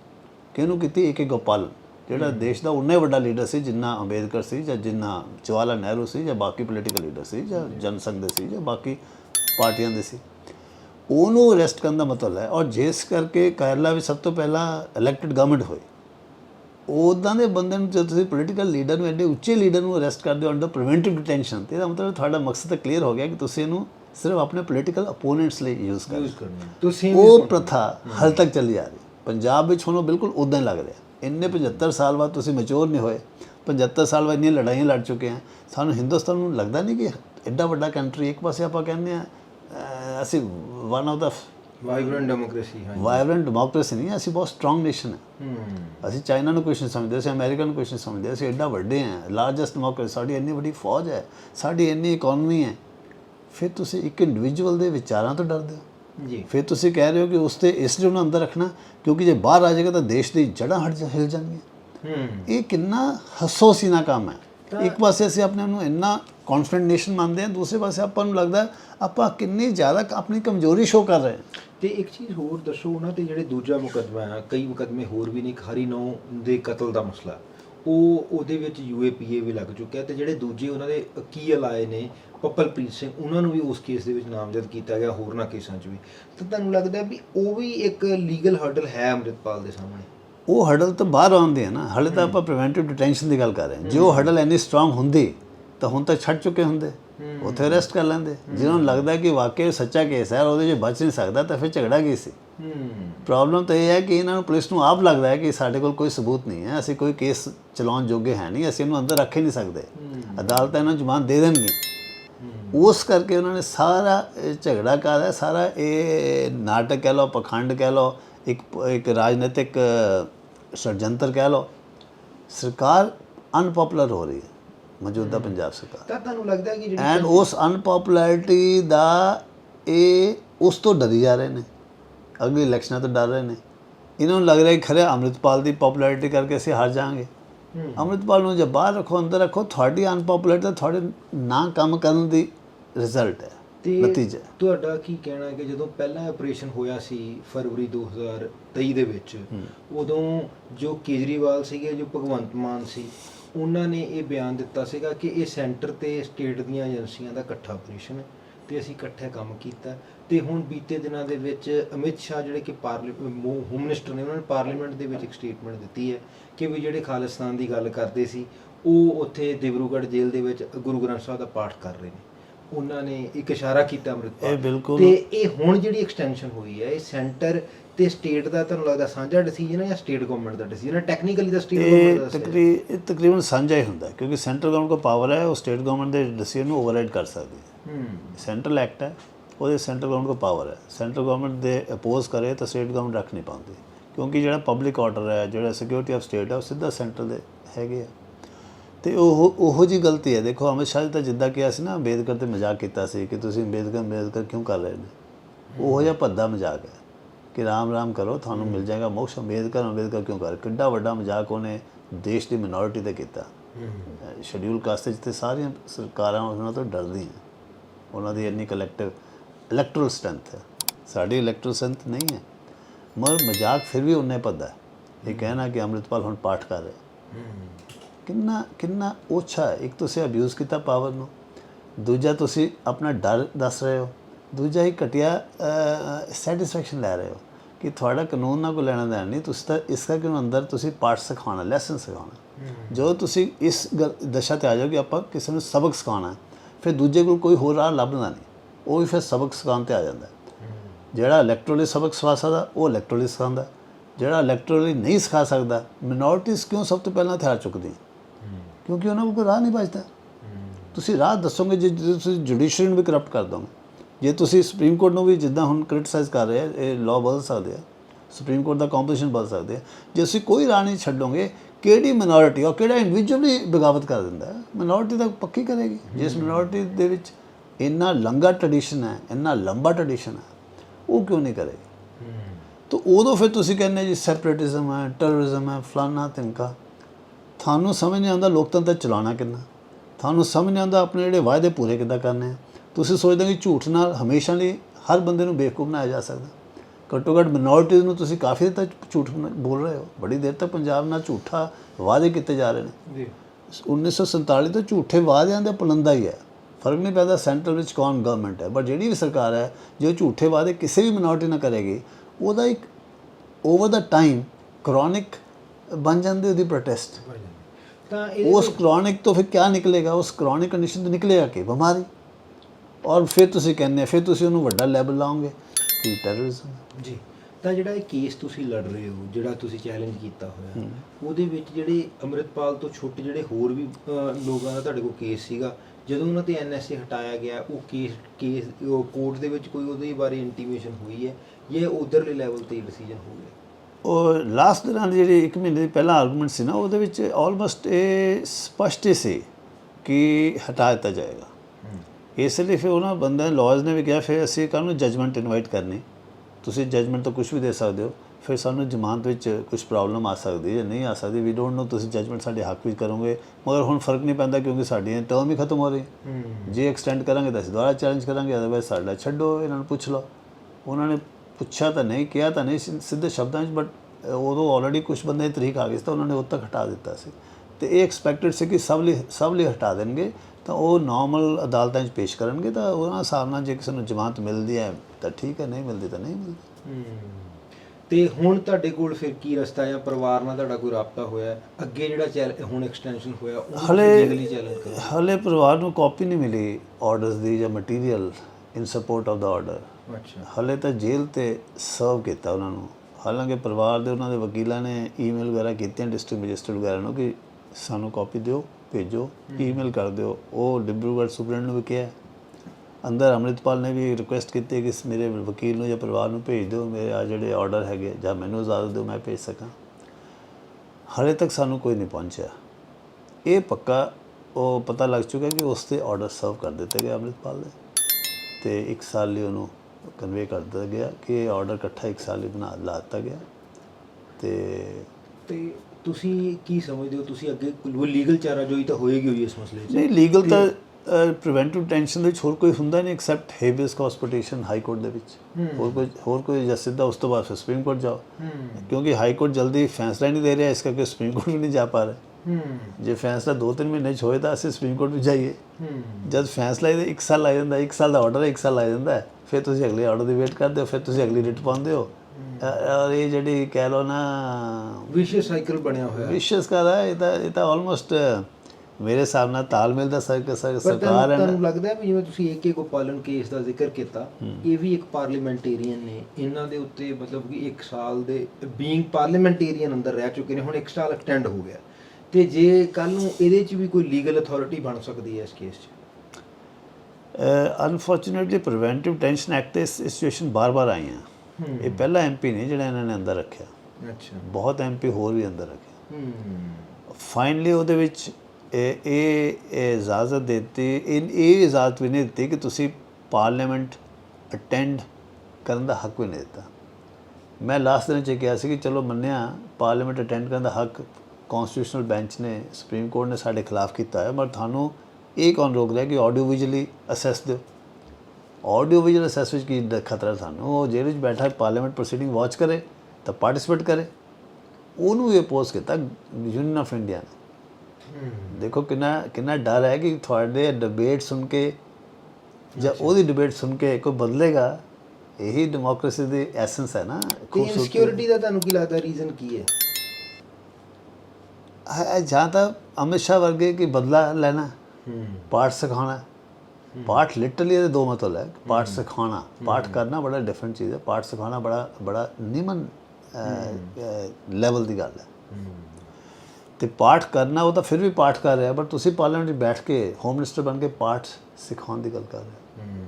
ਕਿਹਨੂੰ ਕੀਤੀ ਏ ਕੇ ਗੋਪਾਲ ਜਿਹੜਾ ਦੇਸ਼ ਦਾ ਉਨਾ ਵੱਡਾ ਲੀਡਰ ਸੀ ਜਿੰਨਾ ਅੰਬੇਦਕਰ ਸੀ ਜਾਂ ਜਿੰਨਾ ਜਵਾਹਰਲਾਲ ਨਹਿਰੂ ਸੀ ਜਾਂ ਬਾਕੀ ਪੋਲੀਟੀਕਲ ਲੀਡਰ ਸੀ ਜਾਂ ਜਨਸੰਘ ਦੇ ਸੀ ਜਾਂ ਬਾਕੀ ਪਾਰਟੀਆਂ ਦੇ ਸੀ। ਉਹਨੂੰ ਅਰੈਸਟ ਕਰਨ ਦਾ ਮਤਲਬ ਹੈ ਔਰ ਜਿਸ ਕਰਕੇ ਕੇਰਲਾ ਵਿੱਚ ਸਭ ਤੋਂ ਪਹਿਲਾਂ ਇਲੈਕਟਿਡ ਗਵਰਨਮੈਂਟ ਹੋਈ। ਉਦਾਂ ਦੇ ਬੰਦੇ ਨੂੰ ਜਦੋਂ ਤੁਸੀਂ ਪੋਲੀਟੀਕਲ ਲੀਡਰ ਨੂੰ ਐਡੇ ਉੱਚੇ ਲੀਡਰ ਨੂੰ ਅਰੈਸਟ ਕਰਦੇ ਹੋ ਅੰਡਰ ਪ੍ਰੀਵੈਂਟਿਵ ਡਿਟੈਂਸ਼ਨ ਤੇ ਇਹਦਾ ਮਤਲਬ ਤੁਹਾਡਾ ਮਕਸਦ ਤਾਂ ਕਲੀਅਰ ਹੋ ਗਿਆ ਕਿ ਤੁਸੀਂ ਇਹਨੂੰ ਸਿਰਫ ਆਪਣੇ ਪੋਲੀਟੀਕਲ ਅਪੋਨੈਂਟਸ ਲਈ ਯੂਜ਼ ਕਰ ਤੁਸੀਂ ਉਹ ਪ੍ਰਥਾ ਹਾਲ ਤੱਕ ਚੱਲੀ ਆ ਰਹੀ। ਪੰਜਾਬ ਵਿੱਚ ਹੁਣ ਉਹ ਬਿਲਕੁਲ ਉਦਾਂ ਹੀ ਲੱਗ ਰਿਹਾ। ਇੰਨੇ 75 ਸਾਲ ਬਾਅਦ ਤੁਸੀਂ ਮੈਚੁਰ ਨਹੀਂ ਹੋਏ। 75 ਸਾਲ ਬਾਅਦ ਇੰਨੀਆਂ ਲੜਾਈਆਂ ਲੜ ਚੁੱਕੇ ਆ। ਸਾਨੂੰ ਹਿੰਦੁਸਤਾਨ ਨੂੰ ਲੱਗਦਾ ਨਹੀਂ ਕਿ ਐਡਾ ਵੱਡਾ ਕੰਟਰੀ ਇੱਕ ਪਾਸੇ ਆਪਾਂ ਕਹਿੰਦੇ ਆ ਅਸੀਂ one of the vibrant democracy ਹਾਂ ਵਾਇਬ੍ਰੈਂਟ ਡੈਮੋਕ੍ਰੇਸੀ ਨਹੀਂ ਅਸੀਂ ਬਹੁਤ ਸਟਰੋਂਗ ਨੇਸ਼ਨ ਹੈ। ਅਸੀਂ ਚਾਈਨਾ ਨੂੰ ਕੁਐਸਚਨ ਸਮਝਦੇ ਸੀ ਅਮਰੀਕਾ ਨੂੰ ਕੁਐਸਚਨ ਸਮਝਦੇ ਅਸੀਂ ਐਡਾ ਵੱਡੇ ਹਾਂ ਲਾਰਜੈਸਟ ਡੈਮੋਕ੍ਰੇਸੀ ਸਾਡੀ ਇੰਨੀ ਵੱਡੀ ਫੌਜ ਹੈ ਸਾਡੀ ਇੰਨੀ ਇਕਨੋਮੀ ਹੈ। ਫਿਰ ਤੁਸੀਂ ਇੱਕ ਇੰਡੀਵਿਜੂਅਲ ਦੇ ਵਿਚਾਰਾਂ ਤੋਂ ਡਰਦੇ ਹੋ। ਜੀ। ਫਿਰ ਤੁਸੀਂ ਕਹਿ ਰਹੇ ਹੋ ਕਿ ਉਸ ਤੇ ਇਸ ਲਈ ਉਹਨੂੰ ਅੰਦਰ ਰੱਖਣਾ ਕਿਉਂਕਿ ਜੇ ਬਾਹਰ ਆ ਜਾਏਗਾ ਤਾਂ ਦੇਸ਼ ਦੀ ਜੜ੍ਹਾਂ ਹਟ ਜਾ- ਹਿਲ ਜਾਣਗੀਆਂ। ਹੂੰ। ਇਹ ਕਿੰਨਾ ਹਸੋਸੀਨਾ ਕੰਮ ਹੈ। ਇੱਕ ਪਾਸੇ ਅਸੀਂ ਆਪਣੇ ਆਪ ਨੂੰ ਇੰਨਾ ਕੌਨਫੀਡੈਂਟ ਨੇਸ਼ਨ ਮੰਨਦੇ ਹਾਂ ਦੂਸਰੇ ਪਾਸੇ ਆਪਾਂ ਨੂੰ ਲੱਗਦਾ ਆਪਾਂ ਕਿੰਨੀ ਜ਼ਿਆਦਾ ਆਪਣੀ ਕਮਜ਼ੋਰੀ ਸ਼ੋ ਕਰ ਰਹੇ ਹਾਂ। ਤੇ ਇੱਕ ਚੀਜ਼ ਹੋਰ ਦੱਸੋ ਉਹਨਾਂ ਤੇ ਜਿਹੜੇ ਦੂਜਾ ਮੁਕੱਦਮਾ ਹੈ ਕਈ ਮੁਕੱਦਮੇ ਹੋਰ ਵੀ ਨੇ ਹਰੀ ਨੌ ਦੇ ਕਤਲ ਦਾ ਮਸਲਾ। ਉਹ ਉਹਦੇ ਵਿੱਚ ਯੂਏਪੀਏ ਵੀ ਲੱਗ ਚੁੱਕਿਆ ਤੇ ਜਿਹੜੇ ਦੂਜੇ ਉਹਨਾਂ ਦੇ ਵਕੀਲ ਆਏ ਨੇ ਪੱਪਲਪ੍ਰੀਤ ਸਿੰਘ ਉਹਨਾਂ ਨੂੰ ਵੀ ਉਸ ਕੇਸ ਦੇ ਵਿੱਚ ਨਾਮਜ਼ਦ ਕੀਤਾ ਗਿਆ ਹੋਰਨਾਂ ਕੇਸਾਂ 'ਚ ਵੀ। ਤਾਂ ਤੁਹਾਨੂੰ ਲੱਗਦਾ ਵੀ ਉਹ ਵੀ ਇੱਕ ਲੀਗਲ ਹਰਡਲ ਹੈ ਅੰਮ੍ਰਿਤਪਾਲ ਦੇ ਸਾਹਮਣੇ? ਉਹ ਹਡਲ ਤਾਂ ਬਾਹਰ ਆਉਂਦੇ ਆ ਨਾ। ਹਲੇ ਤਾਂ ਆਪਾਂ ਪ੍ਰੀਵੈਂਟਿਵ ਡਿਟੈਂਸ਼ਨ ਦੀ ਗੱਲ ਕਰ ਰਹੇ ਹਾਂ। ਜੇ ਉਹ ਹਡਲ ਇੰਨੀ ਸਟਰੋਂਗ ਹੁੰਦੀ ਤਾਂ ਹੁਣ ਤੱਕ ਛੱਡ ਚੁੱਕੇ ਹੁੰਦੇ। ਉੱਥੇ ਅਰੈਸਟ ਕਰ ਲੈਂਦੇ। ਜਿਹਨਾਂ ਨੂੰ ਲੱਗਦਾ ਕਿ ਵਾਕਈ ਸੱਚਾ ਕੇਸ ਹੈ ਉਹਦੇ 'ਚ ਬਚ ਨਹੀਂ ਸਕਦਾ ਤਾਂ ਫਿਰ ਝਗੜਾ ਕੀ ਸੀ? ਪ੍ਰੋਬਲਮ ਤਾਂ ਇਹ ਹੈ ਕਿ ਇਹਨਾਂ ਨੂੰ ਪੁਲਿਸ ਨੂੰ ਆਪ ਲੱਗਦਾ ਹੈ ਕਿ ਸਾਡੇ ਕੋਲ ਕੋਈ ਸਬੂਤ ਨਹੀਂ ਹੈ। ਅਸੀਂ ਕੋਈ ਕੇਸ ਚਲਾਉਣ ਜੋਗੇ ਹੈ ਨਹੀਂ। ਅਸੀਂ ਇਹਨੂੰ ਅੰਦਰ ਰੱਖ ਹੀ ਨਹੀਂ ਸਕਦੇ। ਅਦਾਲਤਾਂ ਇਹਨਾਂ ਨੂੰ ਜ਼ਮਾਨਤ ਦੇ ਦੇਣਗੀ ਉਸ ਕਰਕੇ ਉਹਨਾਂ ਨੇ ਸਾਰਾ ਝਗੜਾ ਕਰ ਹੈ ਸਾਰਾ ਇਹ ਨਾਟਕ ਕਹਿ ਲਓ ਪਖੰਡ ਕਹਿ ਲਓ ਇੱਕ ਇੱਕ ਰਾਜਨੀਤਿਕ ષਡਯੰਤਰ ਕਹਿ ਲਓ ਸਰਕਾਰ ਅਨਪਪੂਲਰ ਹੋ ਰਹੀ ਹੈ ਮੌਜੂਦਾ ਪੰਜਾਬ ਸਰਕਾਰ। ਤਾਂ ਤੁਹਾਨੂੰ ਲੱਗਦਾ ਕਿ ਜਿਹੜੀ ਐਂਡ ਉਸ ਅਨਪਪੂਲੈਰਿਟੀ ਦਾ ਇਹ ਉਸ ਤੋਂ ਡਰੀ ਜਾ ਰਹੇ ਨੇ ਅਗਲੀ ਇਲੈਕਸ਼ਨਾਂ ਤੋਂ ਡਰ ਰਹੇ ਨੇ। ਇਹਨਾਂ ਨੂੰ ਲੱਗ ਰਿਹਾ ਕਿ ਖਰੇ ਅੰਮ੍ਰਿਤਪਾਲ ਦੀ ਪਪੂਲੈਰਿਟੀ ਕਰਕੇ ਅਸੀਂ ਹਾਰ ਜਾਾਂਗੇ। ਅੰਮ੍ਰਿਤਪਾਲ ਨੂੰ ਜੇ ਬਾਹਰ ਰੱਖੋ ਅੰਦਰ ਰੱਖੋ ਤੁਹਾਡੀ ਅਨਪਪੂਲੈਰਿਟੀ ਤਾਂ ਤੁਹਾਡੇ ਨਾ ਕੰਮ ਕਰਨ ਦੀ ਰਿਜ਼ਲਟ ਹੈ ਨਤੀਜਾ। ਤੁਹਾਡਾ ਕੀ ਕਹਿਣਾ ਹੈ ਕਿ ਜਦੋਂ ਪਹਿਲਾ ਆਪਰੇਸ਼ਨ ਹੋਇਆ ਸੀ ਫਰਵਰੀ 2023 ਦੇ ਵਿੱਚ ਉਦੋਂ ਜੋ ਕੇਜਰੀਵਾਲ ਸੀਗੇ ਜੋ ਭਗਵੰਤ ਮਾਨ ਸੀ ਉਹਨਾਂ ਨੇ ਇਹ ਬਿਆਨ ਦਿੱਤਾ ਸੀਗਾ ਕਿ ਇਹ ਸੈਂਟਰ ਤੇ ਸਟੇਟ ਦੀਆਂ ਏਜੰਸੀਆਂ ਦਾ ਇਕੱਠਾ ਆਪਰੇਸ਼ਨ ਹੈ ਤੇ ਅਸੀਂ ਇਕੱਠੇ ਕੰਮ ਕੀਤਾ ਤੇ ਹੁਣ ਬੀਤੇ ਦਿਨਾਂ ਦੇ ਵਿੱਚ ਅਮਿਤ ਸ਼ਾਹ ਜਿਹੜੇ ਕਿ ਪਾਰਲੀਮੈਂਟ ਹੋਮ ਮਿਨਿਸਟਰ ਨੇ ਉਹਨਾਂ ਨੇ ਪਾਰਲੀਮੈਂਟ ਦੇ ਵਿੱਚ ਇੱਕ ਸਟੇਟਮੈਂਟ ਦਿੱਤੀ ਹੈ ਕਿ ਵੀ ਜਿਹੜੇ ਖਾਲਿਸਤਾਨ ਦੀ ਗੱਲ ਕਰਦੇ ਸੀ ਉਹ ਉੱਥੇ ਦਿਬਰੂਗੜ੍ਹ ਜੇਲ੍ਹ ਦੇ ਵਿੱਚ ਗੁਰੂ ਗ੍ਰੰਥ ਸਾਹਿਬ ਦਾ ਪਾਠ ਕਰ ਰਹੇ ਨੇ। ਉਹਨਾਂ ਨੇ ਇੱਕ ਇਸ਼ਾਰਾ ਕੀਤਾ ਅੰਮ੍ਰਿਤਪਾਲ ਤੇ ਇਹ ਹੁਣ ਜਿਹੜੀ ਐਕਸਟੈਂਸ਼ਨ ਹੋਈ ਹੈ ਇਹ ਸੈਂਟਰ ਤੇ ਸਟੇਟ ਦਾ ਤੁਹਾਨੂੰ ਲੱਗਦਾ ਸਾਂਝਾ ਡਿਸੀਜਨ ਹੈ ਜਾਂ ਸਟੇਟ ਗਵਰਨਮੈਂਟ ਦਾ ਡਿਸੀਜਨ ਹੈ? ਟੈਕਨੀਕਲੀ ਦਾ ਸਟੇਟ ਗਵਰਨਮੈਂਟ ਦਾ ਤਕਰੀ ਇਹ ਤਕਰੀਬਨ ਸਾਂਝਾ ਹੀ ਹੁੰਦਾ ਕਿਉਂਕਿ ਸੈਂਟਰਲ ਗਵਰਨਮੈਂਟ ਕੋਲ ਪਾਵਰ ਹੈ ਉਹ ਸਟੇਟ ਗਵਰਨਮੈਂਟ ਦੇ ਡਿਸੀਜਨ ਨੂੰ ਓਵਰਰਾਈਡ ਕਰ ਸਕਦੀ ਹੈ। ਹੂੰ। ਸੈਂਟਰਲ ਐਕਟ ਹੈ ਉਹਦੇ ਸੈਂਟਰਲ ਗਵਰਨਮੈਂਟ ਕੋਲ ਪਾਵਰ ਹੈ। ਸੈਂਟਰਲ ਗਵਰਨਮੈਂਟ ਦੇ ਅਪੋਜ਼ ਕਰੇ ਤਾਂ ਸਟੇਟ ਗਵਰਨਮੈਂਟ ਰੱਖ ਨਹੀਂ ਪਾਉਂਦੀ। ਕਿਉਂਕਿ ਜਿਹੜਾ ਪਬਲਿਕ ਆਰਡਰ ਹੈ, ਜਿਹੜਾ ਸਿਕਿਉਰਿਟੀ ਆਫ ਸਟੇਟ ਹੈ, ਉਹ ਸਿੱਧਾ ਸੈਂਟਰ ਦੇ ਹੈਗੇ ਆ। ਤੇ ਉਹ, ਉਹੋ ਜੀ ਗਲਤੀ ਹੈ। ਦੇਖੋ, ਅਮਿਤ ਸ਼ਾਹ ਜੀ ਤਾਂ ਜਿੱਦਾਂ ਕਿਹਾ ਸੀ ਨਾ, ਅੰਬੇਦਕਰ ਤੇ ਮਜ਼ਾਕ ਕੀਤਾ ਸੀ ਕਿ ਤੁਸੀਂ ਅੰਬੇਦਕਰ ਅੰਬੇਦਕਰ ਕਿਉਂ ਕਰ ਰਹੇ ਨੇ? ਉਹੋ ਜਿਹਾ ਭੱਦਾ ਮਜ਼ਾਕ ਹੈ ਕਿ ਰਾਮ ਰਾਮ ਕਰੋ, ਤੁਹਾਨੂੰ ਮਿਲ ਜਾਏਗਾ ਮੋਕਸ਼। ਅੰਬੇਦਕਰ ਅੰਬੇਦਕਰ ਕਿਉਂ ਕਰ? ਕਿੱਡਾ ਵੱਡਾ ਮਜ਼ਾਕ ਉਹਨੇ ਦੇਸ਼ ਦੀ ਮਿਨੋਰਿਟੀ ਤੇ ਕੀਤਾ। ਸ਼ਡਿਊਲ ਕਾਸਟ ਤੇ ਸਾਰੀਆਂ ਸਰਕਾਰਾਂ ਉਹਨਾਂ ਤੋਂ ਡਰਦੀਆਂ। ਉਹਨਾਂ ਦੀ ਇੰਨੀ ਕਲੈਕਟਿਵ ਇਲੈਕਟਰਲ ਸਟਰੈਂਥ ਹੈ। ਸਾਡੀ ਇਲੈਕਟਰਲ ਸਟਰੈਂਥ ਨਹੀਂ ਹੈ। ਮਗਰ ਮਜ਼ਾਕ ਫਿਰ ਵੀ ਉਹਨੇ ਪੱਦਾ ਇਹ ਕਹਿਣਾ ਕਿ ਅੰਮ੍ਰਿਤਪਾਲ ਹੁਣ ਪਾਠ ਕਰ ਰਿਹਾ। ਕਿੰਨਾ ਕਿੰਨਾ ਓਛਾ ਇੱਕ ਤੁਸੀਂ ਅਬਿਊਜ਼ ਕੀਤਾ ਪਾਵਰ ਨੂੰ ਦੂਜਾ ਤੁਸੀਂ ਆਪਣਾ ਡਰ ਦੱਸ ਰਹੇ ਹੋ ਦੂਜਾ ਹੀ ਘਟਿਆ ਸੈਟੀਸਫੈਕਸ਼ਨ ਲੈ ਰਹੇ ਹੋ ਕਿ ਤੁਹਾਡਾ ਕਾਨੂੰਨ ਨਾਲ ਕੋਈ ਲੈਣਾ ਦੇਣਾ ਨਹੀਂ ਤੁਸੀਂ ਤਾਂ ਇਸ ਕਰਕੇ ਉਹਨੂੰ ਅੰਦਰ ਤੁਸੀਂ ਪਾਠ ਸਿਖਾਉਣਾ ਲੈਸਨ ਸਿਖਾਉਣਾ। ਜਦੋਂ ਤੁਸੀਂ ਇਸ ਦਸ਼ਾ ਤੇ ਆ ਜਾਓ ਕਿ ਆਪਾਂ ਕਿਸੇ ਨੂੰ ਸਬਕ ਸਿਖਾਉਣਾ ਫਿਰ ਦੂਜੇ ਕੋਲ ਕੋਈ ਹੋਰ ਰਾਹ ਲੱਭਦਾ ਨਹੀਂ। ਉਹ ਵੀ ਫਿਰ ਸਬਕ ਸਿਖਾਉਣ ਤੇ ਆ ਜਾਂਦਾ। ਜਿਹੜਾ ਇਲੈਕਟ੍ਰੋਲੀ ਸਬਕ ਸਿਖਾ ਸਕਦਾ, ਉਹ ਇਲੈਕਟ੍ਰੋਲੀ ਸਿਖਾਉਂਦਾ। ਜਿਹੜਾ ਇਲੈਕਟ੍ਰੋਲੀ ਨਹੀਂ ਸਿਖਾ ਸਕਦਾ ਮਿਨੋਰਟੀਜ਼ ਕਿਉਂ ਸਭ ਤੋਂ ਪਹਿਲਾਂ ਹਥਿਆਰ ਚੁੱਕਦੀਆਂ ਕਿਉਂਕਿ ਉਹਨਾਂ ਕੋਲ ਕੋਈ ਰਾਹ ਨਹੀਂ ਬਚਦਾ। ਤੁਸੀਂ ਰਾਹ ਦੱਸੋਗੇ, ਜੇ ਤੁਸੀਂ ਜੁਡੀਸ਼ਰੀ ਨੂੰ ਵੀ ਕਰਪਟ ਕਰ ਦੋਗੇ। ਜੇ ਤੁਸੀਂ ਸੁਪਰੀਮ ਕੋਰਟ ਨੂੰ ਵੀ ਜਿੱਦਾਂ ਹੁਣ ਕ੍ਰਿਟਿਸਾਈਜ਼ ਕਰ ਰਹੇ ਆ, ਇਹ ਲਾਅ ਬਦਲ ਸਕਦੇ ਆ। ਸੁਪਰੀਮ ਕੋਰਟ ਦਾ ਕੰਪੋਜੀਸ਼ਨ ਬਦਲ ਸਕਦੇ ਆ। ਜੇ ਤੁਸੀਂ ਕੋਈ ਰਾਹ ਨਹੀਂ ਛੱਡੋਗੇ, ਕਿਹੜੀ ਮਿਨੋਰਿਟੀ ਔਰ ਕਿਹੜਾ ਇੰਡੀਵਿਜੂਅਲੀ ਬਗਾਵਤ ਕਰ ਦਿੰਦਾ? ਹੈ ਤਾਂ ਪੱਕੀ ਕਰੇਗੀ। ਜਿਸ ਮਿਨੋਰਿਟੀ ਦੇ ਵਿੱਚ ਇੰਨਾ ਲੰਗਾ ਟ੍ਰੈਡੀਸ਼ਨ ਹੈ, ਇੰਨਾ ਲੰਬਾ ਟ੍ਰੈਡੀਸ਼ਨ ਹੈ ਉਹ ਕਿਉਂ ਨਹੀਂ ਕਰੇਗੀ ਤਾਂ ਉਦੋਂ ਫਿਰ ਤੁਸੀਂ ਕਹਿੰਦੇ ਜੀ ਸੈਪਰੇਟਿਜ਼ਮ ਹੈ ਟੈਰਰਿਜ਼ਮ ਹੈ ਫਲਾਨਾ ਤਿੰਕਾ ਤੁਹਾਨੂੰ ਸਮਝ ਨਹੀਂ ਆਉਂਦਾ ਲੋਕਤੰਤਰ ਚਲਾਉਣਾ ਕਿੰਨਾ। ਤੁਹਾਨੂੰ ਸਮਝ ਨਹੀਂ ਆਉਂਦਾ ਆਪਣੇ ਜਿਹੜੇ ਵਾਅਦੇ ਪੂਰੇ ਕਿੱਦਾਂ ਕਰਨੇ ਆ। ਤੁਸੀਂ ਸੋਚਦੇ ਕਿ ਝੂਠ ਨਾਲ ਹਮੇਸ਼ਾ ਲਈ ਹਰ ਬੰਦੇ ਨੂੰ ਬੇਵਕੂਫ ਬਣਾਇਆ ਜਾ ਸਕਦਾ। ਘੱਟੋ ਘੱਟ ਮਿਨੋਰਟੀਜ਼ ਨੂੰ ਤੁਸੀਂ ਕਾਫੀ ਦੇਰ ਤੱਕ ਝੂਠ ਬੋਲ ਰਹੇ ਹੋ। ਬੜੀ ਦੇਰ ਤੱਕ ਪੰਜਾਬ ਨਾਲ ਝੂਠਾ ਵਾਅਦੇ ਕੀਤੇ ਜਾ ਰਹੇ ਨੇ। ਜੀ। 1947 ਤੋਂ ਝੂਠੇ ਵਾਅਦਿਆਂ ਦਾ ਪੁਲੰਦਾ ਹੀ ਹੈ। ਫ਼ਰਕ ਨਹੀਂ ਪੈਂਦਾ ਸੈਂਟਰਲ ਵਿੱਚ ਕੌਣ ਗਵਰਨਮੈਂਟ ਹੈ। ਪਰ ਜਿਹੜੀ ਵੀ ਸਰਕਾਰ ਹੈ ਜੋ ਝੂਠੇ ਵਾਅਦੇ ਕਿਸੇ ਵੀ ਮਿਨੋਰਟੀ ਨਾਲ ਕਰੇਗੀ ਉਹਦਾ ਇੱਕ ਓਵਰ ਦਾ ਟਾਈਮ ਕ੍ਰੋਨਿਕ ਬਣ ਜਾਂਦੀ ਉਹਦੀ ਪ੍ਰੋਟੈਸਟ ਤਾਂ ਉਸ ਕ੍ਰੋਨਿਕ ਤੋਂ ਫਿਰ ਕੀ ਨਿਕਲੇਗਾ? ਉਸ ਕ੍ਰੋਨਿਕ ਕੰਡੀਸ਼ਨ ਤੋਂ ਨਿਕਲੇਗਾ ਕਿ? ਬਿਮਾਰੀ। ਔਰ ਫਿਰ ਤੁਸੀਂ ਕਹਿੰਦੇ ਫਿਰ ਤੁਸੀਂ ਉਹਨੂੰ ਵੱਡਾ ਲੈਵਲ ਲਾਓਗੇ ਕਿ ਟੈਰਰਿਜ਼ਮ ਜੀ। ਤਾਂ ਜਿਹੜਾ ਇਹ ਕੇਸ ਤੁਸੀਂ ਲੜ ਰਹੇ ਹੋ ਜਿਹੜਾ ਤੁਸੀਂ ਚੈਲੰਜ ਕੀਤਾ ਹੋਇਆ ਉਹਦੇ ਵਿੱਚ ਜਿਹੜੇ ਅੰਮ੍ਰਿਤਪਾਲ ਤੋਂ ਛੁੱਟ ਜਿਹੜੇ ਹੋਰ ਵੀ ਲੋਕਾਂ ਦਾ ਤੁਹਾਡੇ ਕੋਲ ਕੇਸ ਸੀਗਾ ਜਦੋਂ ਉਹਨਾਂ ਤੇ ਐਨਐਸਏ ਹਟਾਇਆ ਗਿਆ ਉਹ ਕੇਸ ਕੇਸ ਉਹ ਕੋਰਟ ਦੇ ਵਿੱਚ ਕੋਈ ਉਹਦੇ ਬਾਰੇ ਇੰਟੀਮੇਸ਼ਨ ਹੋਈ ਹੈ ਜਾਂ ਉਧਰਲੇ ਲੈਵਲ ਤੇ ਡਿਸੀਜਨ ਹੋ ਗਿਆ? ਉਹ ਲਾਸਟ ਦਿਨਾਂ ਦੀ ਜਿਹੜੀ 1 ਮਹੀਨੇ ਦੀ ਪਹਿਲਾਂ ਆਰਗੂਮੈਂਟ ਸੀ ਨਾ ਉਹਦੇ ਵਿੱਚ ਆਲਮੋਸਟ ਇਹ ਸਪਸ਼ਟ ਸੀ ਕਿ ਹਟਾ ਦਿੱਤਾ ਜਾਏਗਾ। ਇਸ ਲਈ ਫਿਰ ਉਹਨਾਂ ਬੰਦਿਆਂ ਲਾਜ਼ ਨੇ ਵੀ ਕਿਹਾ ਫਿਰ ਅਸੀਂ ਕੱਲ੍ਹ ਨੂੰ ਜਜਮੈਂਟ ਇਨਵਾਈਟ ਕਰਨੀ। ਤੁਸੀਂ ਜਜਮੈਂਟ ਤਾਂ ਕੁਝ ਵੀ ਦੇ ਸਕਦੇ ਹੋ। ਫਿਰ ਸਾਨੂੰ ਜ਼ਮਾਨਤ ਵਿੱਚ ਕੁਝ ਪ੍ਰੋਬਲਮ ਆ ਸਕਦੀ ਹੈ ਜਾਂ ਨਹੀਂ ਆ ਸਕਦੀ। ਵੀ ਡੋਨਟ ਨੋ ਤੁਸੀਂ ਜਜਮੈਂਟ ਸਾਡੇ ਹੱਕ ਵਿੱਚ ਕਰੋਗੇ। ਮਗਰ ਹੁਣ ਫ਼ਰਕ ਨਹੀਂ ਪੈਂਦਾ ਕਿਉਂਕਿ ਸਾਡੀਆਂ ਟਰਮ ਹੀ ਖਤਮ ਹੋ ਰਹੀ ਜੇ ਐਕਸਟੈਂਡ ਕਰਾਂਗੇ ਤਾਂ ਅਸੀਂ ਦੁਬਾਰਾ ਚੈਲੰਜ ਕਰਾਂਗੇ ਅਦਰਵਾਇਜ਼ ਸਾਡਾ ਛੱਡੋ ਇਹਨਾਂ ਨੂੰ ਪੁੱਛ ਲਓ। ਉਹਨਾਂ ਨੇ ਪੁੱਛਿਆ ਤਾਂ ਨਹੀਂ ਕਿਹਾ ਤਾਂ ਨਹੀਂ ਸਿੱਧੇ ਸ਼ਬਦਾਂ ਵਿੱਚ ਬਟ ਉਦੋਂ ਆਲਰੇਡੀ ਕੁਝ ਬੰਦੇ ਤਰੀਕ ਆ ਗਈ ਸੀ ਤਾਂ ਉਹਨਾਂ ਨੇ ਉਦੋਂ ਤੱਕ ਹਟਾ ਦਿੱਤਾ ਸੀ। ਤੇ ਇਹ ਐਕਸਪੈਕਟਡ ਸੀ ਕਿ ਸਭ ਲਈ ਸਭ ਲਈ ਹਟਾ ਦੇਣਗੇ। ਤਾਂ ਉਹ ਨਾਰਮਲ ਅਦਾਲਤਾਂ 'ਚ ਪੇਸ਼ ਕਰਨਗੇ ਤਾਂ ਉਹਨਾਂ ਹਿਸਾਬ ਨਾਲ ਜੇ ਕਿਸੇ ਨੂੰ ਜ਼ਮਾਨਤ ਮਿਲਦੀ ਹੈ ਤਾਂ ਠੀਕ ਹੈ ਨਹੀਂ ਮਿਲਦੀ ਤਾਂ ਨਹੀਂ ਮਿਲਦੀ। ਤੇ ਹੁਣ ਤੁਹਾਡੇ ਕੋਲ ਫਿਰ ਕੀ ਰਸਤਾ ਹੈ? ਪਰਿਵਾਰ ਨਾਲ ਤੁਹਾਡਾ ਕੋਈ ਰਾਬਤਾ ਹੋਇਆ ਹੈ? ਅੱਗੇ ਜਿਹੜਾ ਚੈਲ ਹੁਣ ਐਕਸਟੈਂਸ਼ਨ ਹੋਇਆ ਉਹ ਹਲੇ ਲੀਗਲੀ ਚੈਲੰਜ ਕਰੋ। ਹਲੇ ਪਰਿਵਾਰ ਨੂੰ ਕਾਪੀ ਨਹੀਂ ਮਿਲੀ ਆਰਡਰਸ ਦੀ ਜਾਂ material in support of the order ਅੱਛਾ। ਹਲੇ ਤਾਂ ਜੇਲ੍ਹ ਤੇ ਸਰਵ ਕੀਤਾ ਉਹਨਾਂ ਨੂੰ। ਹਾਲਾਂਕਿ ਪਰਿਵਾਰ ਦੇ ਉਹਨਾਂ ਦੇ ਵਕੀਲਾਂ ਨੇ ਈਮੇਲ ਵਗੈਰਾ ਕੀਤੀਆਂ ਡਿਸਟ੍ਰਿਕਟ ਮੈਜਿਸਟਰੇਟ ਵਗੈਰਾ ਨੂੰ ਕਿ ਸਾਨੂੰ ਕਾਪੀ ਦਿਓ ਭੇਜੋ ਈਮੇਲ ਕਰ ਦਿਓ। ਉਹ ਡਿਬਰੂਗੜ੍ਹ ਸੁਪਰਡੈਂਟ ਨੂੰ ਵੀ ਕਿਹਾ। ਅੰਦਰ ਅੰਮ੍ਰਿਤਪਾਲ ਨੇ ਵੀ ਰਿਕੁਐਸਟ ਕੀਤੀ ਕਿ ਮੇਰੇ ਵਕੀਲ ਨੂੰ ਜਾਂ ਪਰਿਵਾਰ ਨੂੰ ਭੇਜ ਦਿਓ ਮੇਰੇ ਆ ਜਿਹੜੇ ਆਰਡਰ ਹੈਗੇ ਜਾਂ ਮੈਨੂੰ ਇਜਾਜ਼ਤ ਦਿਓ ਮੈਂ ਭੇਜ ਸਕਾਂ। ਹਾਲੇ ਤੱਕ ਸਾਨੂੰ ਕੋਈ ਨਹੀਂ ਪਹੁੰਚਿਆ। ਇਹ ਪੱਕਾ ਉਹ ਪਤਾ ਲੱਗ ਚੁੱਕਾ ਕਿ ਉਸ ਤੇ ਆਰਡਰ ਸਰਵ ਕਰ ਦਿੱਤੇ ਗਏ ਅੰਮ੍ਰਿਤਪਾਲ ਦੇ ਤੇ ਇੱਕ ਸਾਲ ਲਈ ਉਹਨੂੰ ਕਨਵੇ ਕਰ ਦਿੱਤਾ ਗਿਆ ਕਿ ਇਹ ਆਰਡਰ ਇਕੱਠਾ ਇੱਕ ਸਾਲ ਲਈ ਬਣਾ ਲਾ ਦਿੱਤਾ ਗਿਆ। ਤੇ ਤੇ ਤੁਸੀਂ ਕੀ ਸਮਝਦੇ ਹੋ? ਤੁਸੀਂ ਅੱਗੇ ਕੋਈ ਲੀਗਲ ਚਾਰਾਜੋਈ ਤਾਂ ਹੋਏਗੀ ਹੋਈ ਇਸ ਮਸਲੇ 'ਚ? ਨਹੀਂ ਲੀਗਲ ਤਾਂ ਪ੍ਰੀਵੈਂਟਿਵ ਟੈਂਸ਼ਨ ਦੇ ਵਿੱਚ ਹੋਰ ਕੋਈ ਹੁੰਦਾ ਨਹੀਂ except habeas corpus petition high court ਦੇ ਵਿੱਚ। ਹੋਰ ਕੋਈ ਹੋਰ ਕੋਈ ਜਾਂ ਸਿੱਧਾ ਉਸ ਤੋਂ ਬਾਅਦ ਫਿਰ ਸੁਪਰੀਮ ਕੋਰਟ ਜਾਓ। ਕਿਉਂਕਿ ਹਾਈ ਕੋਰਟ ਜਲਦੀ ਫੈਸਲਾ ਨਹੀਂ ਦੇ ਰਿਹਾ ਇਸ ਕਰਕੇ ਸੁਪਰੀਮ ਕੋਰਟ ਵੀ ਨਹੀਂ ਜਾ ਪਾ ਰਹੇ। ਜੇ ਫੈਸਲਾ 2-3 ਮਹੀਨੇ ਚ ਹੋਏ ਤਾਂ ਅਸੀਂ ਸੁਪਰੀਮ ਕੋਰਟ ਵੀ ਜਾਈਏ। ਜਦ ਫੈਸਲਾ ਇਹਦੇ 1 ਸਾਲ ਲੱਗ ਜਾਂਦਾ 1 ਸਾਲ ਦਾ ਆਰਡਰ 1 ਸਾਲ ਲੱਗ ਜਾਂਦਾ ਫਿਰ ਤੁਸੀਂ ਅਗਲੇ ਆਰਡਰ ਦੀ ਵੇਟ ਕਰਦੇ ਹੋ ਫਿਰ ਤੁਸੀਂ ਅਗਲੀ ਰਿਟ ਪਾਉਂਦੇ ਹੋ। ਔਰ ਇਹ ਜਿਹੜੀ ਕਹਿ ਲਓ ਨਾ ਵਿਸ਼ੇਸ਼ ਸਾਈਕਲ ਬਣਿਆ ਹੋਇਆ। ਵਿਸ਼ੇਸ ਕਰਾ ਇਹ ਤਾਂ ਇਹ ਤਾਂ ਆਲਮੋਸਟ ਮੇਰੇ ਹਿਸਾਬ ਨਾਲ ਤਾਲਮੇਲ ਦਾ ਸਰ- ਸਰਕਾਰ ਹੈ ਤੁਹਾਨੂੰ ਲੱਗਦਾ ਹੈ ਵੀ ਜਿਵੇਂ ਤੁਸੀਂ ਏਕੇ ਗੋਪਾਲਨ ਕੇਸ ਦਾ ਜ਼ਿਕਰ ਕੀਤਾ ਇਹ ਵੀ ਇੱਕ ਪਾਰਲੀਮੈਂਟੇਰੀਅਨ ਨੇ ਇਹਨਾਂ ਦੇ ਉੱਤੇ ਮਤਲਬ ਕਿ 1 ਸਾਲ ਦੇ ਬੀਇੰਗ ਪਾਰਲੀਮੈਂਟੇਰੀਅਨ ਅੰਦਰ ਰਹਿ ਚੁੱਕੇ ਨੇ ਹੁਣ 1 ਸਾਲ ਐਕਸਟੈਂਡ ਹੋ ਗਿਆ। ਤੇ ਜੇ ਕੱਲ ਨੂੰ ਇਹਦੇ 'ਚ ਵੀ ਕੋਈ ਲੀਗਲ ਅਥਾਰਟੀ ਬਣ ਸਕਦੀ ਹੈ ਇਸ ਕੇਸ 'ਚ? ਅਨਫੋਰਚੂਨੇਟਲੀ ਪ੍ਰੀਵੈਂਟਿਵ ਟੈਂਸ਼ਨ ਐਕਟ ਤੇ ਸਿਚੁਏਸ਼ਨ ਬਾਰ-ਬਾਰ ਆਈਆਂ। ਇਹ ਪਹਿਲਾ ਐਮਪੀ ਨਹੀਂ ਜਿਹੜਾ ਇਹਨਾਂ ਨੇ ਅੰਦਰ ਰੱਖਿਆ। ਅੱਛਾ। ਬਹੁਤ ਐਮਪੀ ਹੋਰ ਵੀ ਅੰਦਰ ਰੱਖੇ। ਹੂੰ। ਫਾਈਨਲੀ ਉਹਦੇ ਵਿੱਚ ਇਹ ਇਹ ਇਜਾਜ਼ਤ ਦਿੱਤੀ, ਇਹ ਇਹ ਇਜਾਜ਼ਤ ਵੀ ਨਹੀਂ ਦਿੱਤੀ ਕਿ ਤੁਸੀਂ ਪਾਰਲੀਮੈਂਟ ਅਟੈਂਡ ਕਰਨ ਦਾ ਹੱਕ ਵੀ ਨਹੀਂ ਦਿੱਤਾ। ਮੈਂ ਲਾਸਟ ਦਿਨ ਚ ਇਹ ਕਿਹਾ ਸੀ ਕਿ ਚਲੋ ਮੰਨਿਆ, ਪਾਰਲੀਮੈਂਟ ਅਟੈਂਡ ਕਰਨ ਦਾ ਹੱਕ ਕਨਸਟੀਟਿਊਸ਼ਨਲ ਬੈਂਚ ਨੇ, ਸੁਪਰੀਮ ਕੋਰਟ ਨੇ ਸਾਡੇ ਖਿਲਾਫ ਕੀਤਾ ਹੈ, ਪਰ ਤੁਹਾਨੂੰ ਇਹ ਕੌਣ ਰੋਕ ਰਿਹਾ ਕਿ ਆਡੀਓ ਵਿਜੂਅਲੀ ਅਸੈਸ ਦਿਓ? ਆਡੀਓ ਵਿਜੂਅਲ ਅਸੈਸ ਵਿੱਚ ਕੀ ਖਤਰਾ ਸਾਨੂੰ? ਉਹ ਜੇਲ੍ਹ ਵਿੱਚ ਬੈਠਾ ਪਾਰਲੀਮੈਂਟ ਪ੍ਰੋਸੀਡਿੰਗ ਵਾਚ ਕਰੇ ਤਾਂ ਪਾਰਟਿਸਿਪੇਟ ਕਰੇ। ਉਹਨੂੰ ਇਹ ਪੋਸਟ ਕੀਤਾ ਯੂਨੀਅਨ ਆਫ ਇੰਡੀਆ ਨੇ। ਦੇਖੋ ਕਿੰਨਾ ਕਿੰਨਾ ਡਰ ਹੈ ਕਿ ਤੁਹਾਡੇ ਡਿਬੇਟ ਸੁਣ ਕੇ ਜਾਂ ਉਹਦੀ ਡਿਬੇਟ ਸੁਣ ਕੇ ਕੋਈ ਬਦਲੇਗਾ ਇਹੀ ਡੈਮੋਕ੍ਰੇਸੀ ਦੀ ਐਸੈਂਸ ਹੈ ਨਾ ਇਨਸਿਕਿਉਰਿਟੀ ਦਾ ਤੁਹਾਨੂੰ ਕੀ ਲੱਗਦਾ ਰੀਜ਼ਨ ਕੀ ਹੈ? ਹੈ ਜਾਂ ਤਾਂ ਅਮਿਤ ਸ਼ਾਹ ਵਰਗੇ ਕਿ ਬਦਲਾ ਲੈਣਾ ਪਾਠ ਸਿਖਾਉਣਾ। ਪਾਠ ਲਿਟਰਲੀ ਇਹਦੇ ਦੋ ਮਤਲਬ ਹੈ ਪਾਠ ਸਿਖਾਉਣਾ। ਪਾਠ ਕਰਨਾ ਬੜਾ ਡਿਫਰੈਂਟ ਚੀਜ਼ ਹੈ ਪਾਠ ਸਿਖਾਉਣਾ ਬੜਾ ਬੜਾ ਨਿਮਨ ਲੈਵਲ ਦੀ ਗੱਲ ਹੈ। ਤੇ ਪਾਠ ਕਰਨਾ ਉਹ ਤਾਂ ਫਿਰ ਵੀ ਪਾਠ ਕਰ ਰਿਹਾ ਪਰ ਤੁਸੀਂ ਪਾਰਲੀਮੈਂਟ ਵਿੱਚ ਬੈਠ ਕੇ ਹੋਮ ਮਿਨਿਸਟਰ ਬਣ ਕੇ ਪਾਠ ਸਿਖਾਉਣ ਦੀ ਗੱਲ ਕਰ ਰਹੇ ਹੋ।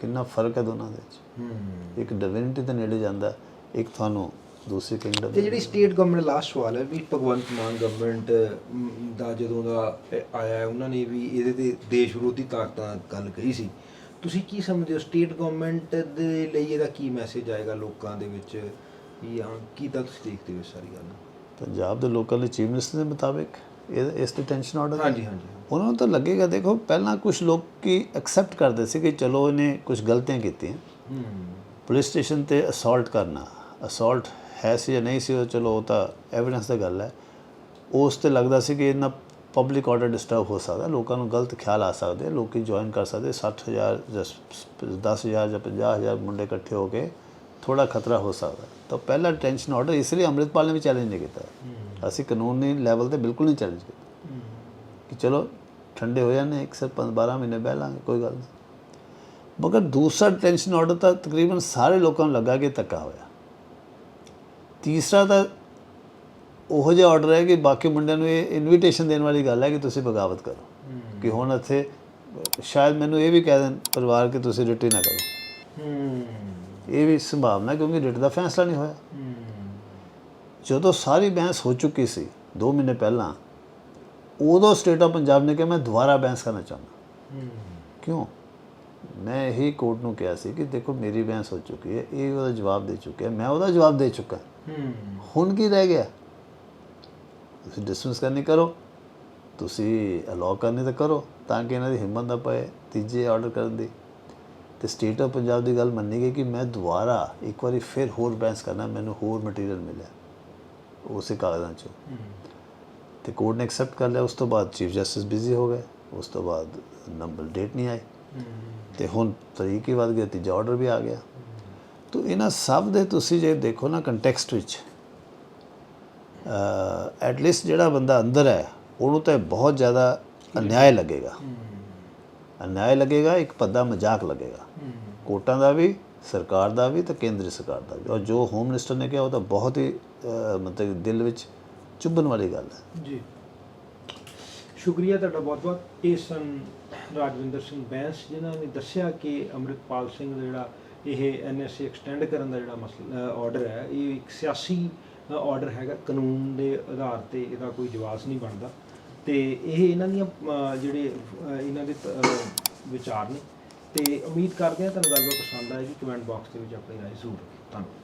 ਕਿੰਨਾ ਫ਼ਰਕ ਹੈ ਦੋਨਾਂ ਦੇ ਵਿੱਚ। ਇੱਕ ਡਿਵਿਨਿਟੀ ਦੇ ਨੇੜੇ ਜਾਂਦਾ ਇੱਕ ਤੁਹਾਨੂੰ ਦੂਸਰੀ ਕਿੰਗਡਮ ਤੇ ਜਿਹੜੀ ਸਟੇਟ ਗਵਰਨਮੈਂਟ ਲਾਸਟ ਸਵਾਲ ਹੈ ਵੀ ਭਗਵੰਤ ਮਾਨ ਗਵਰਨਮੈਂਟ ਦਾ ਜਦੋਂ ਦਾ ਆਇਆ ਹੈ, ਉਹਨਾਂ ਨੇ ਵੀ ਇਹਦੇ ਤੇ ਦੇਸ਼ ਵਿਰੋਧੀ ਤਾਕਤਾਂ ਗੱਲ ਕਹੀ ਸੀ। ਤੁਸੀਂ ਕੀ ਸਮਝਦੇ ਹੋ ਸਟੇਟ ਗਵਰਨਮੈਂਟ ਦੇ ਲਈ ਇਹਦਾ ਕੀ ਮੈਸੇਜ ਆਏਗਾ ਲੋਕਾਂ ਦੇ ਵਿੱਚ? ਕੀ ਹਾਂ ਕੀ ਤਾਂ ਤੁਸੀਂ ਦੇਖਦੇ ਹੋ ਸਾਰੀ ਗੱਲ ਪੰਜਾਬ ਦੇ ਲੋਕਲ ਦੇ ਚੀਫ ਮਿਨਿਸਟਰ ਦੇ ਮੁਤਾਬਿਕ ਇਹ ਇਸ ਤੇ ਟੈਨਸ਼ਨ ਆਰਡਰ ਹਾਂਜੀ ਹਾਂਜੀ ਉਹਨਾਂ ਨੂੰ ਤਾਂ ਲੱਗੇਗਾ ਦੇਖੋ ਪਹਿਲਾਂ ਕੁਝ ਲੋਕ ਕੀ ਐਕਸੈਪਟ ਕਰਦੇ ਸੀ ਕਿ ਚਲੋ ਇਹਨੇ ਕੁਝ ਗਲਤੀਆਂ ਕੀਤੀਆਂ। ਹੂੰ। ਪੁਲਿਸ ਸਟੇਸ਼ਨ ਤੇ ਅਸਾਲਟ ਕਰਨਾ। ਅਸਾਲਟ ਹੈ ਸੀ ਜਾਂ ਨਹੀਂ ਸੀ ਉਹ ਚਲੋ ਉਹ ਤਾਂ ਐਵੀਡੈਂਸ ਦਾ ਗੱਲ ਹੈ। ਉਸ ਤੇ ਲੱਗਦਾ ਸੀ ਕਿ ਇਹਨਾਂ ਪਬਲਿਕ ਆਰਡਰ ਡਿਸਟਰਬ ਹੋ ਸਕਦਾ ਲੋਕਾਂ ਨੂੰ ਗਲਤ ਖਿਆਲ ਆ ਸਕਦੇ ਲੋਕੀ ਜੁਆਇਨ ਕਰ ਸਕਦੇ। 60000 ਜਾਂ 10000 ਜਾਂ 50000 ਮੁੰਡੇ ਇਕੱਠੇ ਹੋ ਕੇ ਥੋੜਾ ਖਤਰਾ ਹੋ ਸਕਦਾ ਤਾਂ ਪਹਿਲਾ ਟੈਂਸ਼ਨ ਆਰਡਰ ਇਸ ਲਈ ਅੰਮ੍ਰਿਤਪਾਲ ਨੇ ਵੀ ਚੈਲੰਜ ਨਹੀਂ ਕੀਤਾ। ਅਸੀਂ ਕਾਨੂੰਨੀ ਲੈਵਲ ਤੇ ਬਿਲਕੁਲ ਨਹੀਂ ਚੈਲੰਜ ਕੀਤਾ। ਕਿ ਚਲੋ ਠੰਡੇ ਹੋ ਜਾਂਦੇ ਇੱਕ ਸਿਰ 12 ਮਹੀਨੇ ਬਹਿ ਲਾਂਗੇ ਕੋਈ ਗੱਲ ਨਹੀਂ। ਮਗਰ ਦੂਸਰਾ ਟੈਂਸ਼ਨ ਆਰਡਰ ਤਾਂ ਤਕਰੀਬਨ ਸਾਰੇ ਲੋਕਾਂ ਨੂੰ ਲੱਗਾ ਕਿ ਧੱਕਾ ਹੋਇਆ। ਤੀਸਰਾ ਤਾਂ ਉਹੋ ਜਿਹਾ ਆਰਡਰ ਹੈ ਕਿ ਬਾਕੀ ਮੁੰਡਿਆਂ ਨੂੰ ਇਹ ਇਨਵੀਟੇਸ਼ਨ ਦੇਣ ਵਾਲੀ ਗੱਲ ਹੈ ਕਿ ਤੁਸੀਂ ਬਗਾਵਤ ਕਰੋ। ਕਿ ਹੁਣ ਇੱਥੇ ਸ਼ਾਇਦ ਮੈਨੂੰ ਇਹ ਵੀ ਕਹਿ ਦੇਣ ਪਰਿਵਾਰ ਕਿ ਤੁਸੀਂ ਰਿਟ ਹੀ ਨਾ ਕਰੋ। ਹੂੰ। ਇਹ ਵੀ ਸੰਭਾਵਨਾ ਕਿਉਂਕਿ ਰਿਟ ਦਾ ਫੈਸਲਾ ਨਹੀਂ ਹੋਇਆ। ਜਦੋਂ ਸਾਰੀ ਬਹਿਸ ਹੋ ਚੁੱਕੀ ਸੀ 2 ਮਹੀਨੇ ਪਹਿਲਾਂ, ਉਦੋਂ ਸਟੇਟ ਆਫ ਪੰਜਾਬ ਨੇ ਕਿਹਾ, ਮੈਂ ਦੁਬਾਰਾ ਬਹਿਸ ਕਰਨਾ ਚਾਹੁੰਦਾ। ਕਿਉਂ? ਮੈਂ ਇਹੀ ਕੋਰਟ ਨੂੰ ਕਿਹਾ ਸੀ ਕਿ ਦੇਖੋ, ਮੇਰੀ ਬਹਿਸ ਹੋ ਚੁੱਕੀ ਹੈ, ਇਹ ਉਹਦਾ ਜਵਾਬ ਦੇ ਚੁੱਕਿਆ ਮੈਂ ਉਹਦਾ ਜਵਾਬ ਦੇ ਚੁੱਕਾ ਹੁਣ ਕੀ ਰਹਿ ਗਿਆ? ਤੁਸੀਂ ਡਿਸਮਿਸ ਕਰਨੀ ਕਰੋ, ਤੁਸੀਂ ਅਲਾਉ ਕਰਨੀ ਤਾਂ ਕਰੋ, ਤਾਂ ਕਿ ਇਹਨਾਂ ਦੀ ਹਿੰਮਤ ਨਾ ਪਏ, ਤੀਜੇ ਆਰਡਰ ਕਰਨ ਦੀ। ਤੇ ਸਟੇਟ ਆਫ ਪੰਜਾਬ ਦੀ ਗੱਲ ਮੰਨੀ ਗਈ ਕਿ ਮੈਂ ਦੁਬਾਰਾ ਇੱਕ ਵਾਰੀ ਫਿਰ ਹੋਰ ਬਹਿਸ ਕਰਨਾ ਮੈਨੂੰ ਹੋਰ ਮਟੀਰੀਅਲ ਮਿਲਿਆ ਉਸੇ ਕਾਗਜ਼ਾਂ 'ਚੋਂ। ਤੇ ਕੋਰਟ ਨੇ ਐਕਸੈਪਟ ਕਰ ਲਿਆ ਉਸ ਤੋਂ ਬਾਅਦ ਚੀਫ ਜਸਟਿਸ ਬਿਜ਼ੀ ਹੋ ਗਏ ਉਸ ਤੋਂ ਬਾਅਦ ਨੰਬਰ ਡੇਟ ਨਹੀਂ ਆਈ ਤੇ ਹੁਣ ਤਰੀਕ ਹੀ ਵੱਧ ਗਿਆ ਤੀਜਾ ਆਰਡਰ ਵੀ ਆ ਗਿਆ। ਤੋ ਇਹਨਾਂ ਸਭ ਦੇ ਤੁਸੀਂ ਜੇ ਦੇਖੋ ਨਾ ਕੰਟੈਕਸਟ ਵਿੱਚ ਐਟ ਲੀਸਟ ਜਿਹੜਾ ਬੰਦਾ ਅੰਦਰ ਹੈ ਉਹਨੂੰ ਤਾਂ ਬਹੁਤ ਜ਼ਿਆਦਾ ਅਨਿਆਏ ਲੱਗੇਗਾ। ਅਨਿਆਏ ਲੱਗੇਗਾ ਇੱਕ ਭੱਦਾ ਮਜ਼ਾਕ ਲੱਗੇਗਾ। ਕੋਟਾਂ ਦਾ ਵੀ, ਸਰਕਾਰ ਦਾ ਵੀ ਤੇ ਕੇਂਦਰ ਸਰਕਾਰ ਦਾ ਵੀ। ਔਰ ਜੋ ਹੋਮ ਮਿਨਿਸਟਰ ਨੇ ਕਿਹਾ, ਉਹ ਤਾਂ ਬਹੁਤ ਹੀ ਮਤਲਬ ਦਿਲ ਵਿੱਚ ਚੁੱਭਣ ਵਾਲੀ ਗੱਲ ਹੈ। ਜੀ। ਸ਼ੁਕਰੀਆ ਤੁਹਾਡਾ ਬਹੁਤ ਬਹੁਤ ਇਹ ਸਨ ਰਾਜਵਿੰਦਰ ਸਿੰਘ ਬੈਂਸ, ਜਿਨ੍ਹਾਂ ਨੇ ਦੱਸਿਆ ਕਿ ਅੰਮ੍ਰਿਤਪਾਲ ਸਿੰਘ ਦਾ ਜਿਹੜਾ ਇਹ ਐਨਐਸਏ ਐਕਸਟੈਂਡ ਕਰਨ ਦਾ ਜਿਹੜਾ ਮਸਲਾ ਆਰਡਰ ਹੈ, ਇਹ ਇੱਕ ਸਿਆਸੀ ਆਰਡਰ ਹੈਗਾ। ਕਾਨੂੰਨ ਦੇ ਆਧਾਰ ਤੇ ਇਹਦਾ ਕੋਈ ਜਵਾਬ ਨਹੀਂ ਬਣਦਾ। ਤੇ ਇਹ ਇਹਨਾਂ ਦੀਆਂ ਜਿਹੜੇ ਇਹਨਾਂ ਦੇ ਵਿਚਾਰ ਨੇ ਤੇ ਉਮੀਦ ਕਰਦੇ ਹਾਂ ਤੁਹਾਨੂੰ ਗੱਲਬਾਤ ਪਸੰਦ ਆਏਗੀ ਕਮੈਂਟ ਬਾਕਸ ਦੇ ਵਿੱਚ ਆਪਣੀ ਰਾਏ ਜ਼ਰੂਰ ਰੱਖਿਓ। ਧੰਨਵਾਦ।